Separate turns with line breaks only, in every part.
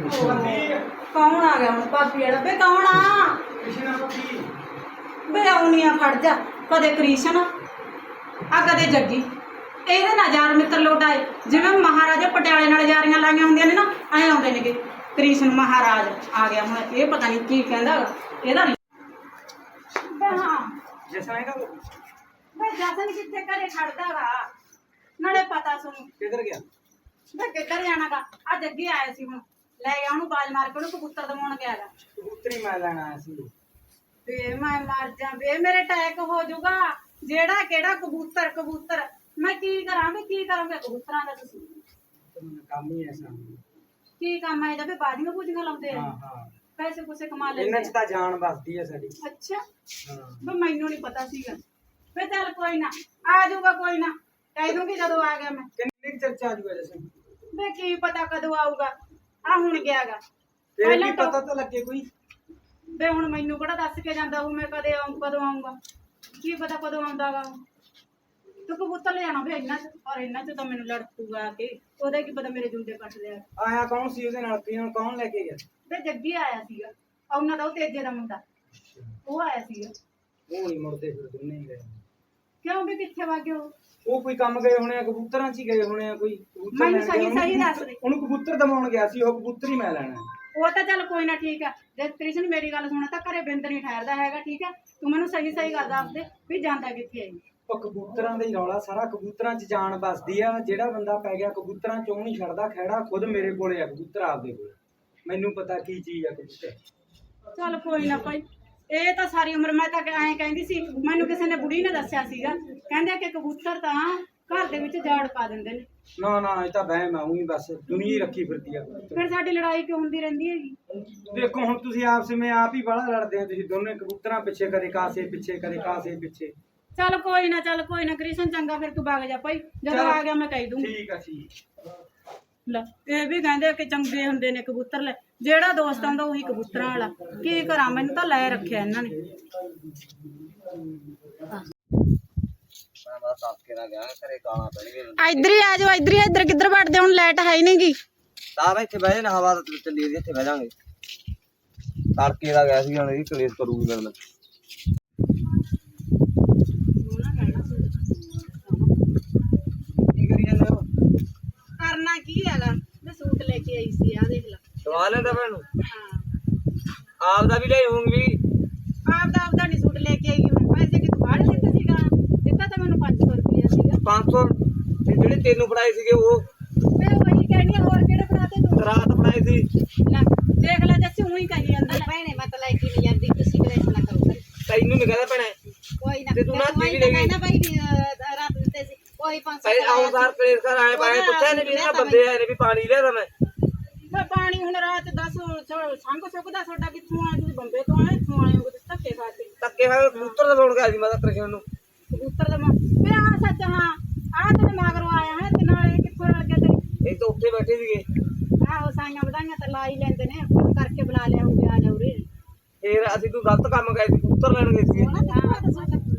ਕੌਣ ਆ ਗਿਆ ਹੁਣ ਭਾਬੀ ਵਾਲਾ? ਬੇ ਕੌਣ ਆ? ਬੇ ਆਉਣੀ ਆ ਖੜ ਜਾ। ਕਦੇ ਕ੍ਰਿਸ਼ਨ ਆ ਕਦੇ ਜੱਗੀ। ਇਹਦੇ ਨਾਲ ਯਾਰ ਮਿੱਤਰ ਲੋਟ ਆਏ। ਜਿਵੇਂ ਮਹਾਰਾਜਾ ਪਟਿਆਲੇ ਨਾਲ ਯਾਰੀਆਂ ਲਾਈਆਂ ਹੁੰਦੀਆਂ ਨੇ ਨਾ ਐ ਆਉਂਦੇ ਨੇਗੇ। ਕ੍ਰਿਸ਼ਨ ਮਹਾਰਾਜ ਆ ਗਿਆ ਹੁਣ। ਇਹ ਪਤਾ ਨਹੀਂ ਕੀ ਕਹਿੰਦਾ। ਗਾ। ਇਹਦਾ ਨਹੀਂ ਬੇ ਹਾਂ।
ਜਸਨ ਹੈਗਾ ਉਹ?
ਬੇ ਜਸਨ ਕਿੱਥੇ ਘਰੇ ਖੜਦਾ ਵਾ ਨਾਲੇ ਪਤਾ ਸੁਣ।
ਕਿੱਧਰ ਗਿਆ?
ਬੇ ਕਿੱਧਰ ਜਾਣਾਗਾ ਆ ਜੱਗੀ ਆਇਆ ਸੀ ਹੁਣ। ਲੈ ਗਿਆ ਉਹਨੂੰ ਬਾਜ ਮਾਰ ਕੇ ਉਹਨੂੰ ਕਬੂਤਰ ਦਵਾਉਣ ਗਿਆ ਗਾ।
ਕਬੂਤਰੀ ਮੈਂ ਲੈਣ ਆਇਆ ਸੀ।
ਵੇ ਮੈਂ ਮਰ ਜਾ ਵੇ ਮੇਰੇ ਟੈਕ ਹੋ ਜਾਊਗਾ। ਜਿਹੜਾ ਕਿਹੜਾ ਕਬੂਤਰ ਕਬੂਤਰ। ਮੈਂ ਕੀ ਕਰਾਂ ਵੀ ਕੀ ਕਰਾਂਗੇ ਕਬੂਤਰਾਂ ਦਾ ਤੁਸੀਂ।
ਕੰਮ ਹੀ ਐਸਾ
ਕੀ ਕੰਮ ਹੈ ਜਦ ਬਾਜੀਆਂ ਬੂਜੀਆਂ ਲਾਉਂਦੇ ਆ।
ਹਾਂ ਹਾਂ।
ਪੈਸੇ ਪੂਸੇ ਕਮਾ ਲੈਂਦੇ
ਇਹਨਾਂ ਚ
ਆ।
ਤਾਂ ਜਾਨ ਬਸਦੀ ਹੈ ਸਾਡੀ।
ਅੱਛਾ।
ਹਾਂ।
ਵੀ ਮੈਨੂੰ ਨਹੀਂ ਪਤਾ ਸੀਗਾ। ਵੇ ਚੱਲ ਕੋਈ ਨਾ ਆ ਜਾਊਗਾ ਕੋਈ ਨਾ। ਕਹਿ ਦੂੰਗੀ ਜਦੋਂ ਆ ਗਿਆ ਮੈਂ।
ਕਿੰਨੀ ਕੁ ਚਰਚਾ ਆ ਜੂਗਾ ਜਸਨ
ਵੇ ਕੀ ਪਤਾ ਕਦੋਂ ਆਊਗਾ। ਆ ਹੁਣ ਗਿਆਗਾ
ਤੇਰੇ
ਪਹਿਲਾਂ
ਕੀ
ਤਾਂ-
ਪਤਾ ਤਾਂ ਲੱਗੇ ਕੋਈ?
ਵੇ ਹੁਣ ਮੈਨੂੰ ਕਿਹੜਾ ਦੱਸ ਕੇ ਜਾਂਦਾ ਉਹ ਮੈਂ ਕਦੇ ਆਉਂ ਕਦੋਂ ਆਉਂਗਾ ਕੀ ਪਤਾ ਕਦੋਂ ਆਉਂਦਾਗਾ ਤੂੰ ਕਬੂਤਰ ਲੈ ਆਣਾ ਵੇ ਇੰਨਾ ਚ ਔਰ ਇੰਨਾ ਚ ਤਾਂ ਮੈਨੂੰ ਲੜ ਪੂਗਾ ਆ ਕੇ। ਉਹਦਾ ਕੀ ਪਤਾ ਮੇਰੇ ਜੁੰਡੇ ਕੱਟ ਲਿਆ।
ਆਇਆ ਕੌਣ ਸੀ ਉਹਦੇ ਨਾਲ? ਪੀਣ ਕੌਣ ਲੈ ਕੇ ਗਿਆ?
ਵੇ ਜੱਗੀ ਆਇਆ ਸੀਗਾ। ਉਹਨਾਂ ਦਾ ਉਹ ਤੇਜੇ ਦਾ ਮੁੰਡਾ। ਉਹ ਆਇਆ ਸੀਗਾ।
ਉਹ ਨਹੀਂ ਮੁੜਦੇ ਫਿਰ ਦੋਨੇ ਹੀ ਗਏ।
ਕਿਉਂ ਵੀ ਕਿੱਥੇ ਵਾ ਗਿਆ ਉਹ?
ਉਹ ਕੋਈ ਕੰਮ ਗਏ ਹੋਣੇ ਆ ਕਬੂਤਰਾਂ 'ਚ ਹੀ ਗਏ ਹੋਣੇ ਆ ਕੋਈ ਕਬੂਤਰ
ਮੈਨੂੰ
ਲੈਣ
ਸਹੀ-
ਗਿਆ, ਉਹਨੂੰ
ਸਹੀ ਦੱਸ ਦੇ।
ਉਹਨੂੰ ਕਬੂਤਰ ਦਵਾਉਣ ਗਿਆ ਸੀ ਉਹ ਕਬੂਤਰ ਹੀ ਮੈਂ ਲੈਣਾ।
ਉਹ ਤਾਂ ਚੱਲ ਕੋਈ ਨਾ ਠੀਕ ਆ। ਜੇ ਕ੍ਰਿਸ਼ਨ ਮੇਰੀ ਗੱਲ ਸੁਣਾ ਤਾਂ ਘਰੇ ਬਿੰਦ ਨਹੀਂ ਠਹਿਰਦਾ ਹੈਗਾ ਠੀਕ ਆ? ਤੂੰ ਮੈਨੂੰ ਸਹੀ ਸਹੀ ਗੱਲ ਦੱਸ ਦੇ ਵੀ ਜਾਂਦਾ ਕਿੱਥੇ ਹੈ
ਉਹ ਕਬੂਤਰਾਂ ਦਾ ਹੀ ਰੌਲਾ ਸਾਰਾ ਕਬੂਤਰਾਂ 'ਚ ਜਾਨ ਬਸਦੀ ਆ ਜਿਹੜਾ ਬੰਦਾ ਪੈ ਗਿਆ ਕਬੂਤਰਾਂ 'ਚੋਂ ਨਹੀਂ ਛੱਡਦਾ ਖਹਿੜਾ ਖੁਦ ਮੇਰੇ ਕੋਲੇ ਆ ਕਬੂਤਰ ਆਪਦੇ ਕੋਲ। ਮੈਨੂੰ ਪਤਾ ਕੀ ਚੀਜ਼ ਆ ਕਬੂਤਰ।
ਚੱਲ ਕੋਈ ਨਾ ਭਾਈ ਇਹ ਤਾਂ ਸਾਰੀ ਉਮਰ ਮੈਂ ਤਾਂ ਐਂ ਕਹਿੰਦੀ ਸੀ ਮੈਨੂੰ ਕਿਸੇ ਨੇ ਬੁੜੀ ਨੇ ਦੱਸਿਆ ਸੀਗਾ। ਕਹਿੰਦੇ ਕਿ ਕਬੂਤਰ ਤਾਂ ਘਰ ਦੇ ਵਿੱਚ ਜਾੜ ਪਾ ਦਿੰਦੇ ਨੇ।
ਨਾ ਨਾ ਇਹ ਤਾਂ ਵਹਿਮ ਆ ਉਹੀ ਬਸ ਦੁਨੀਆ ਹੀ ਰੱਖੀ ਫਿਰਦੀ ਆ
ਫਿਰ ਸਾਡੀ ਲੜਾਈ ਕਿਉਂ ਹੁੰਦੀ ਰਹਿੰਦੀ ਹੈਗੀ?
ਦੇਖੋ ਹੁਣ ਤੁਸੀਂ ਆਪਸ ਵਿੱਚ ਆਪ ਹੀ ਬੜਾ ਲੜਦੇ ਆ ਤੁਸੀਂ ਦੋਨੇ ਕਬੂਤਰਾਂ ਪਿੱਛੇ ਕਦੇ ਕਾਸੇ ਪਿੱਛੇ ਕਦੇ ਕਾਸੇ ਪਿੱਛੇ।
ਚੱਲ ਕੋਈ ਨਾ ਚੱਲ ਕੋਈ ਨਾ ਕ੍ਰਿਸ਼ਨ ਚੰਗਾ ਫਿਰ ਤੂੰ ਵਗ ਜਾ ਭਾਈ। ਜਦੋਂ। ਆ ਗਿਆ ਮੈਂ ਕਹਿ ਦੂੰਗੀ।
ਠੀਕ ਆ ਠੀਕ।
ਲੈ ਇਹ ਵੀ ਕਹਿੰਦੇ ਆ ਕਿ ਚੰਗੇ ਹੁੰਦੇ ਨੇ ਕਬੂਤਰ ਲੈ। ਜਿਹੜਾ ਦੋਸਤ ਆਉਂਦਾ ਉਹੀ ਕਬੂਤਰਾਂ ਵਾਲਾ। ਕੀ ਕਰਾਂ ਮੈਨੂੰ ਤਾਂ ਲੈ ਰੱਖਿਆ ਇਹਨਾਂ ਨੇ। ਇੱਧਰ ਹੀ ਆ ਜਾਓ ਇੱਧਰ ਹੀ ਇੱਧਰ ਕਿੱਧਰ ਵੜਦੇ ਹੁਣ ਲਾਈਟ ਹੈ ਹੀ ਨਹੀਂਗੀ।
ਤਾਂ ਇੱਥੇ ਬਹਿ ਜਾਣਾ ਹਵਾ ਚੱਲੀ ਇੱਥੇ ਬਹਿ ਜਾਾਂਗੇ। ਤੜਕੇ ਦਾ ਗਿਆ ਸੀ ਹੁਣ ਇਹਦੀ ਕਲੇਸ਼ ਕਰੂਗੀ ਮੇਰੇ ਨਾਲ ਕੀ ਕਰੀ ਜਾਂਦੇ ਹੋ
ਕਰਨਾ ਕੀ ਹੈਗਾ ਮੈਂ ਸੂਟ ਲੈ ਕੇ ਆਈ ਸੀ ਆ ਦੇਖ ਲੈ
ਸਵਾ ਲੈਂਦਾ ਮੈਨੂੰ
ਹਾਂ।
ਆਪ ਦਾ ਵੀ ਲੈ ਆਉਂਗੀ
ਆਪ ਦਾ ਆਪਦਾ ਨਹੀਂ ਸੂਟ ਲੈ ਕੇ ਆਈ ਮੈਂ ਪੈਸੇ ਕਿ ਤੂੰ ਬਾਹਰ ਦਿੱਤੇ ਸੀਗਾ। ਦਿੱਤਾ ਤਾਂ ਮੈਨੂੰ 500 ਰੁਪਇਆ ਸੀਗਾ।
500 ਤੇ ਜਿਹੜੇ ਤੈਨੂੰ ਫੜਾਏ ਸੀਗੇ ਉਹ
ਮੈਂ ਵਹੀ ਕਹਿਣੀ ਆ, ਹੋਰ ਕਿਹੜੇ ਬਣਾਤੇ ਤੂੰ?
ਰਾਤ ਫੜਾਏ ਸੀ।
ਲੈ ਦੇਖ ਲੈ ਜੱਸੀ ਉਹੀ ਕਹੀ ਜਾਂਦਾ।
ਭੈਣੇ ਮੈਂ ਤਾਂ ਲੈ ਕੇ ਨਹੀਂ ਜਾਂਦੀ ਤੁਸੀਂ ਕਲੇਸ਼ ਨਾ ਕਰੋ।
ਤੈਨੂੰ ਨਹੀਂ ਕਹਦਾ ਭੈਣੇ।
ਕੋਈ ਨਾ
ਤੇ ਤੂੰ ਨਾ ਟੀਵੀ ਲੈ ਗਈ।
ਵੀ, ਅਹ, ਰਾਤ ਦਿੱਤੇ ਸੀ। ਕੋਈ 500
ਸਹੀ ਆਉਂਦਾਰ ਕਲੇਸ਼ ਕਰ ਆਏ ਪਾਏ ਪੁੱਛਿਆ ਨੇ ਵੀ ਇਹਨਾਂ ਬੰਦੇ ਆਏ ਨੇ ਵੀ ਪਾਣੀ ਲਿਆ ਤਾਂ ਮੈਂ।
ਮੈਂ ਪਾਣੀ ਹੁਣ ਰਾਤ 10 ਸੰਗ ਸੁੱਕਦਾ ਤੁਹਾਡਾ ਕਿੱਥੋਂ ਆਇਆ? ਤੁਸੀਂ ਬੰਬੇ ਤੋਂ ਆਏ ਇੱਥੋਂ ਆਏ ਹੋ ਤੇ ਧੱਕੇ ਖਾ ਕੇ।
ਧੱਕੇ ਖਾ ਕੇ ਕਬੂਤਰ ਦਾ ਬੋਲ ਗਿਆ ਸੀ ਮੈਂ ਤਾਂ ਕ੍ਰਿਸ਼ਨ ਨੂੰ।
ਕਬੂਤਰ ਦਾ ਮਾਂ ਮੈਂ ਆ ਸੱਚ ਹਾਂ ਆ ਤੇ ਮਗਰੋਂ ਆਇਆ ਹੈ ਤੇ ਨਾਲ ਇਹ ਕਿੱਥੋਂ ਰਲ ਗਿਆ ਤੇਰੀ?
ਇਹ ਤਾਂ ਉੱਥੇ ਬੈਠੇ ਸੀਗੇ।
ਆਹੋ ਸਾਈਆਂ ਵਧਾਈਆਂ ਤਾਂ ਲਾ ਹੀ ਲੈਂਦੇ ਨੇ। ਫੋਨ ਕਰਕੇ ਬੁਲਾ ਲਿਆ ਹੋਵੇ ਆ ਜਾ ਉਰੇ।
ਫੇਰ ਅਸੀਂ ਤੂੰ ਗਲਤ ਕੰਮ ਗਏ ਸੀ ਕਬੂਤਰ ਲੈਣ ਗਏ ਸੀ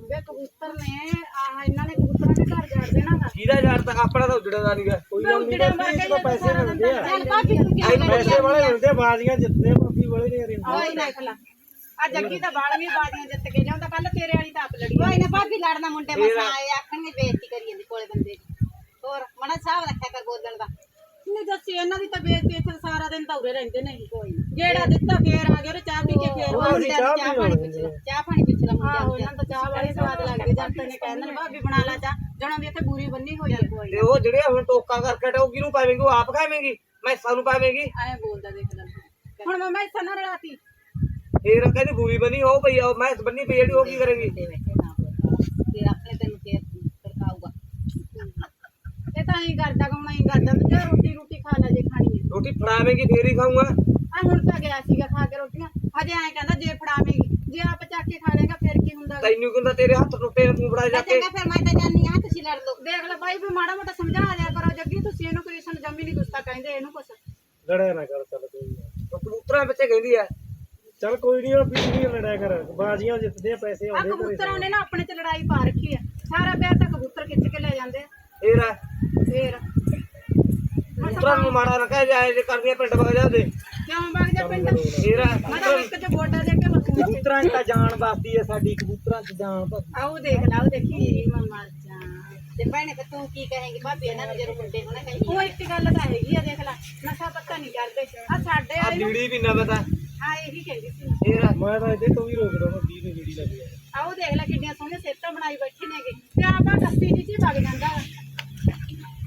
ਵੇ ਕਬੂਤਰ ਨੇ ਆਹ ਇਹਨਾਂ ਨੇ ਕਬੂਤਰਾਂ ਦੇ ਘਰ ਜਾੜ ਦੇਣਾ ਗਾ
ਜਿਹਦਾ ਯਾਰ ਤਾਂ ਆਪਣਾ ਤਾਂ ਉੱਜੜਾ ਦਾ ਨਹੀਂਗਾ ਕੋਈ
ਮੈਂ ਉਜੜਿਆਂ ਵਰਗੇ ਹੀ ਪੈਸੇ ਮਿਲਦੇ ਆ।
ਚੱਲ ਭਾਬੀ ਤੂੰ ਕਿਉਂ ਕਰੀ
ਪੈਸੇ ਵਾਲੇ ਹੁੰਦੇ ਬਾਜ਼ੀਆਂ ਜਿੱਤਦੇ ਬਾਕੀ ਵਾਲੇ ਨਹੀਂ ਹਰੇ
ਆਈ ਦੇਖ ਲੈ। ਆ ਜੱਗੀ ਤਾਂ ਬਾਲ ਵੀ ਬਾਦੀਆਂ ਜਿੱਤ ਕੇ ਲਿਆਉਂਦਾ ਕੱਲ ਤੇਰੇ ਵਾਲੀ ਤਾਂ ਆਪ ਲੜੀ
ਕੋਈ ਨਾ ਭਾਬੀ ਲੜਨਾ ਮੁੰਡੇ ਮਸਾਂ ਆਏ ਆਖਣਗੇ ਬੇਇੱਜ਼ਤੀ ਕਰੀ ਜਾਂਦੀ ਕੋਲੇ ਬੰਦੇ ਦੀ। ਹੋਰ ਮੜਾ ਸਾਹਬ ਰੱਖਿਆ ਕਰ ਬੋਲਣ ਦਾ।
ਨਹੀਂ ਦੱਸੀ ਇਹਨਾਂ ਦੀ ਤਾਂ ਬੇਇੱਜ਼ਤੀ ਇੱਥੇ ਸਾਰਾ ਦਿਨ ਤਾਂ ਉਰੇ ਰਹਿੰਦੇ ਨੇ। ਕੋਈ ਜਿਹੜਾ ਦਿੱਤਾ ਫੇਰ ਆ ਗਿਆ ਉਹ ਚਾਹ ਪੀ ਕੇ ਫੇਰ
ਉਹ ਮੁੰਡਿਆਂ ਨੂੰ ਚਾਹ ਪਾਣੀ ਪੁੱਛ ਲੈ ਚਾਹ ਪਾਣੀ ਪੁੱਛ ਲੈ ਮੁੰਡਿਆਂ
ਆਹੋ ਇਹਨਾਂ ਤਾਂ ਚਾਹ ਵਾਲੀ ਸਵਾਦ ਲੱਗਦੀ ਜਦ ਤੱਕ ਨੇ ਕਹਿੰਦੇ ਨੇ ਭਾਬੀ ਬਣਾ ਲਾ ਚਾਹ। ਜਣਾ ਦੀ ਇੱਥੇ ਬੂਰੀ ਬੰਨੀ ਹੋਈ ਹੈ ਕੋਈ
ਤੇ ਉਹ ਜਿਹੜੇ ਹੁਣ ਟੋਕਾ ਕਰਕੇ ਉਹ ਕਿਹਨੂੰ ਪਾਵੇਂਗੀ ਉਹ ਆਪ ਖਾਵੇਂਗੀ ਮੈਂ ਸਾਨੂੰ ਪਾਵੇਂਗੀ।
ਐ ਬੋਲਦਾ ਦੇਖ ਲੈ। ਹੁਣ ਮੈਂ ਮੈਂ ਨਾ ਰਲਾਤੀ।
ਫੇਰ ਕਹਿੰਦੀ ਬੂਰੀ ਬਣੀ ਉਹ ਪਈ ਆ, ਮੈਂ ਬੰਨੀ ਪਈ ਜਿਹੜੀ ਉਹ ਕੀ ਕਰੇਗੀ?
ਤੇ ਆਪਣੇ ਤੈਨੂੰ ਫੇਰ ਸਰਕਾਊਗਾ
ਇਹ ਤਾਂ ਐਂ ਕਰਦਾ ਕਮ ਐਂ ਕਰਦਾ ਰੋਟੀ ਰੋਟੀ ਖਾ ਲੈ ਜੇ ਖਾਣੀ ਹੈ।
ਰੋਟੀ ਫੜਾਵੇਂਗੀ ਫੇਰ ਹੀ ਖਾਊਂਗਾ।
ਆ ਹੁਣ ਤਾਂ ਗਿਆ ਸੀਗਾ ਖਾ ਕੇ ਰੋਟੀਆਂ। ਹਜੇ ਐਂ ਕਹਿੰਦਾ ਜੇ ਫੜਾਵੇਂਗੀ ਜੇ ਆਪ ਚੱਕ ਕੇ ਖਾ ਲੇਗਾ ਫਿਰ ਕੀ ਹੁੰਦਾ?
ਤੈਨੂੰ ਕਹਿੰਦਾ ਤੇਰੇ ਹੱਥ ਟੁੱਟੇ ਨੇ ਤੂੰ ਫੜਾ ਜਾ ਕੇ।
ਚੰਗਾ ਫਿਰ ਮੈਂ ਤਾਂ ਜਾਨੀ ਆ ਤੁਸੀਂ ਲੜ ਲਓ।
ਦੇਖ ਲੈ ਬਾਈ ਵੀ ਮਾੜਾ ਮੋਟਾ ਸਮਝਾ ਦਿਆ ਕਰੋ ਜੱਗੀ ਤੁਸੀਂ ਇਹਨੂੰ ਕ੍ਰਿਸ਼ਨ ਜੰਮੀ ਨਹੀਂ ਗੁੱਸਾ ਕਹਿੰਦੇ ਇਹਨੂੰ ਕੁਛ।
ਲੜਿਆ ਨਾ ਕਰ ਚੱਲ ਕੋਈ ਨਾ।
ਕਬੂਤਰਾਂ ਵਿੱਚ ਕਹਿੰਦੀ ਆ।
ਚੱਲ ਕੋਈ ਨਹੀਂ ਉਹ ਪੀੜੀ ਨਹੀਂ ਲੜਿਆ ਕਰ। ਬਾਜ਼ੀਆਂ ਜਿੱਤਦੇ ਆ ਪੈਸੇ
ਆ
ਆਉਂਦੇ ਘਰੇ।
ਕਬੂਤਰਾਂ ਨੇ ਨਾ ਆਪਣੇ ਚ ਲੜਾਈ ਪਾ ਰੱਖੀ ਆ। ਸਾਰਾ ਪਿਆਰ ਤਾਂ ਕਬੂਤਰ ਖਿੱਚ ਕੇ ਲੈ ਜਾਂਦੇ ਆ।
ਫੇਰ
ਫੇਰ।
ਕਬੂਤਰਾਂ ਨੂੰ ਮਾੜਾ ਰੱਖਿਆ ਜਾਏ ਜੇ ਕਰਦੀਆਂ ਪਿੰਡ ਵਗ ਜਾਂਦੇ
ਕਿਉਂ ਵਗ ਜਾ ਪਿੰਡ।
ਫੇਰ।
ਮੈਂ ਤਾਂ ਇੱਕ ਚ ਗੋਡਾ ਦੇ ਕੇ ਮੱਥੂ
ਕਬੂਤਰਾਂ 'ਚ ਤਾਂ ਜਾਨ ਬਸਦੀ ਹੈ ਸਾਡੀ ਕਬੂਤਰਾਂ 'ਚ ਜਾਨ ਬਸਦੀ
ਆਉ ਦੇਖ ਲਾ ਉਹ ਦੇਖੀ
ਮੈਂ ਮਰ ਜਾ। ਤੇ ਭੈਣੇ ਫਿਰ ਤੂੰ ਕੀ ਕਹੇਂਗੀ? ਭਾਬੀ ਇਹਨਾਂ ਨੂੰ ਜਦੋਂ ਮੁੰਡੇ ਹੋਣਾ ਕਹੇਂਗੀ।
ਉਹ ਇੱਕ ਗੱਲ ਤਾਂ ਹੈਗੀ ਆ ਦੇਖ ਲੈ ਨਸ਼ਾ ਪੱਤਾ ਨਹੀਂ ਕਰਦੇ। ਆ ਸਾਡੇ
ਆ
ਵਾਲੇ ਨੂੰ
ਬੀੜੀ ਵੀ ਨਾ ਪਤਾ।
ਹਾਂ ਇਹੀ ਕਹਿੰਦੀ ਸੀ।
ਫੇਰ
ਮੈਂ ਤਾਂ ਇਹਦੇ ਤੋਂ ਵੀ ਰੋਕਦਾ ਮੈਂ 20 ਨੂੰ ਜਿਹੜੀ ਲੱਗੀ
ਆਉ ਦੇਖ ਲੈ ਕਿੰਨੀਆਂ ਸੋਹਣੀਆਂ ਸੇਤਾਂ ਬਣਾਈ ਬੈਠੇ ਨੇਗੇ। ਤੇ ਆਪਾਂ ਕੱਸੀ ਜੀ ਵਗ ਜਾਂਦਾ।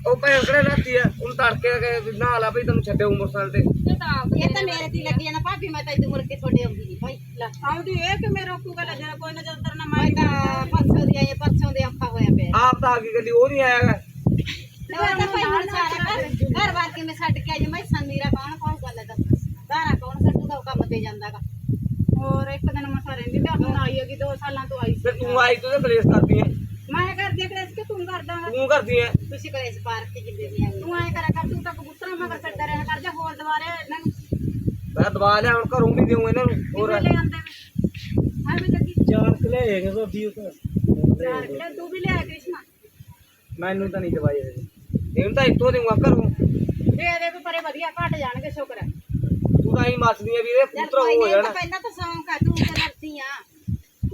ਉਹ ਭੈਣ ਕਿਹੜੇ ਰਾਤੀ ਆ ਉਹਨੂੰ ਤੜਕੇ ਕੇ ਨਾ ਲਾ ਬਈ ਤੈਨੂੰ ਛੱਡਿਆ ਮੋਟਰਸਾਈਕਲ ਤੇ।
ਇਹ ਤਾਂ ਆਪ
ਇਹ ਤਾਂ ਮੇਰੇ ਤੇ ਹੀ ਲੱਗੀ ਜਾਣਾ ਭਾਬੀ ਮੈਂ ਤਾਂ ਇੱਥੇ ਮੁੜ ਕੇ ਤੁਹਾਡੇ ਆਉਂਦੀ ਨਹੀਂ ਭਾਈ।
ਲੈ। ਆਉਂਦੀ ਇਹ ਕਿ ਮੇਰੇ ਰੋਕੂਗਾ ਲੈ ਜਰਾ ਕੋਈ ਨਾ ਜਦ ਤੇਰੇ ਨਾਲ
ਮੈਂ
ਮਾਰੀ
ਤਾਂ ਪਰਸੋਂ ਦੀ ਆਈ ਹਾਂ, ਪਰਸੋਂ ਦੇ ਔਖਾ ਹੋਇਆ ਪਿਆ।
ਆਪ ਤਾਂ ਆ ਗਈ ਗੱਡੀ ਉਹ ਨਹੀਂ ਆਇਆਗਾ
ਉਹ ਤਾਂ ਭਾਈ ਹੁਣ ਸਾਰਾ ਘਰ ਘਰ ਵਾਰ ਕੇ ਮੈਂ ਛੱਡ ਕੇ ਆਈ ਮੈਂ ਸੰਨੀਰਾ ਕੌਣ ਕੌਣ ਗੱਲ ਹੈ ਦੱਸ ਸਾਰਾ ਕੌਣ ਛੱਡੂਗਾ ਉਹ ਕੰਮ ਤੇ ਜਾਂਦਾਗਾ
ਹੋਰ ਇੱਕ ਦਿਨ ਮਸਾ ਰਹਿੰਦੀ ਤੇ ਹੁਣ ਆਈ ਹੈਗੀ 2 ਸਾਲਾਂ ਤੋਂ ਆਈ ਸੀ।
ਫਿਰ ਤੂੰ ਆਈ ਤੂੰ ਤੇ ਕਲੇਸ਼ ਕਰਦੀ ਐ
ਮੈਂ ਕਰਦੀ ਆ ਕਿ ਤੂੰ ਕਰਦਾ ਵਾ।
ਤੂੰ ਕਰਦੀ ਐ।
ਤੁਸੀਂ ਕੋਲੇ ਇਸ ਪਾਰਕ ਤੇ ਜਿੰਦੇ ਵੀ ਆਈ
ਤੂੰ ਐ ਕਰਿਆ ਕਰ ਤੂੰ ਤਾਂ ਕਬੂਤਰਾਂ ਮਗਰ ਫਿਰਦਾ ਰਿਹਾ ਕਰ ਜਾ ਹੋਰ ਦੁਬਾਰੇ ਇਹਨਾਂ ਨੂੰ।
ਮੈਂ ਦਬਾ ਲਿਆ ਹੁਣ ਘਰੋਂ ਨਹੀਂ ਦੇਉ ਇਹਨਾਂ ਨੂੰ। ਹੋਰ
ਕਿਵੇਂ ਲੈ ਆਂਦੇ ਹਾਂ ਵੀ ਜੱਗੀ
ਚਾਰ ਕਲੇ ਹੈਗੇ ਭਾਬੀ ਉਹ ਤਾਂ।
ਚਾਰ ਕਿਲੇ ਤੂੰ ਵੀ ਲਿਆ ਕ੍ਰਿਸ਼ਨਾ
ਮੈਨੂੰ ਤਾਂ ਨਹੀਂ ਦਵਾਈ ਹਜੇ
ਇਹਨੂੰ ਤਾਂ ਇੱਥੋਂ ਦੇਊਗਾ ਘਰੋਂ।
ਦੇ ਦੇ ਵੀ ਪਰੇ ਵਧੀਆ ਘਟ ਜਾਣਗੇ ਸ਼ੁਕਰ। ਹੈ
ਤੂੰ ਤਾਂ ਹੀ ਮੱਚਦੀ ਐ ਵੀ ਇਹਦੇ
ਯਾਰ
ਪੁੱਤਰ
ਕੋਈ
ਹੋ
ਨਹੀਂ
ਜਾਣਾ।
ਪਹਿਲਾਂ ਤਾਂ ਸੌਂਕ ਆ ਤੂੰ ਤੇ ਲੜਦੀ ਆ।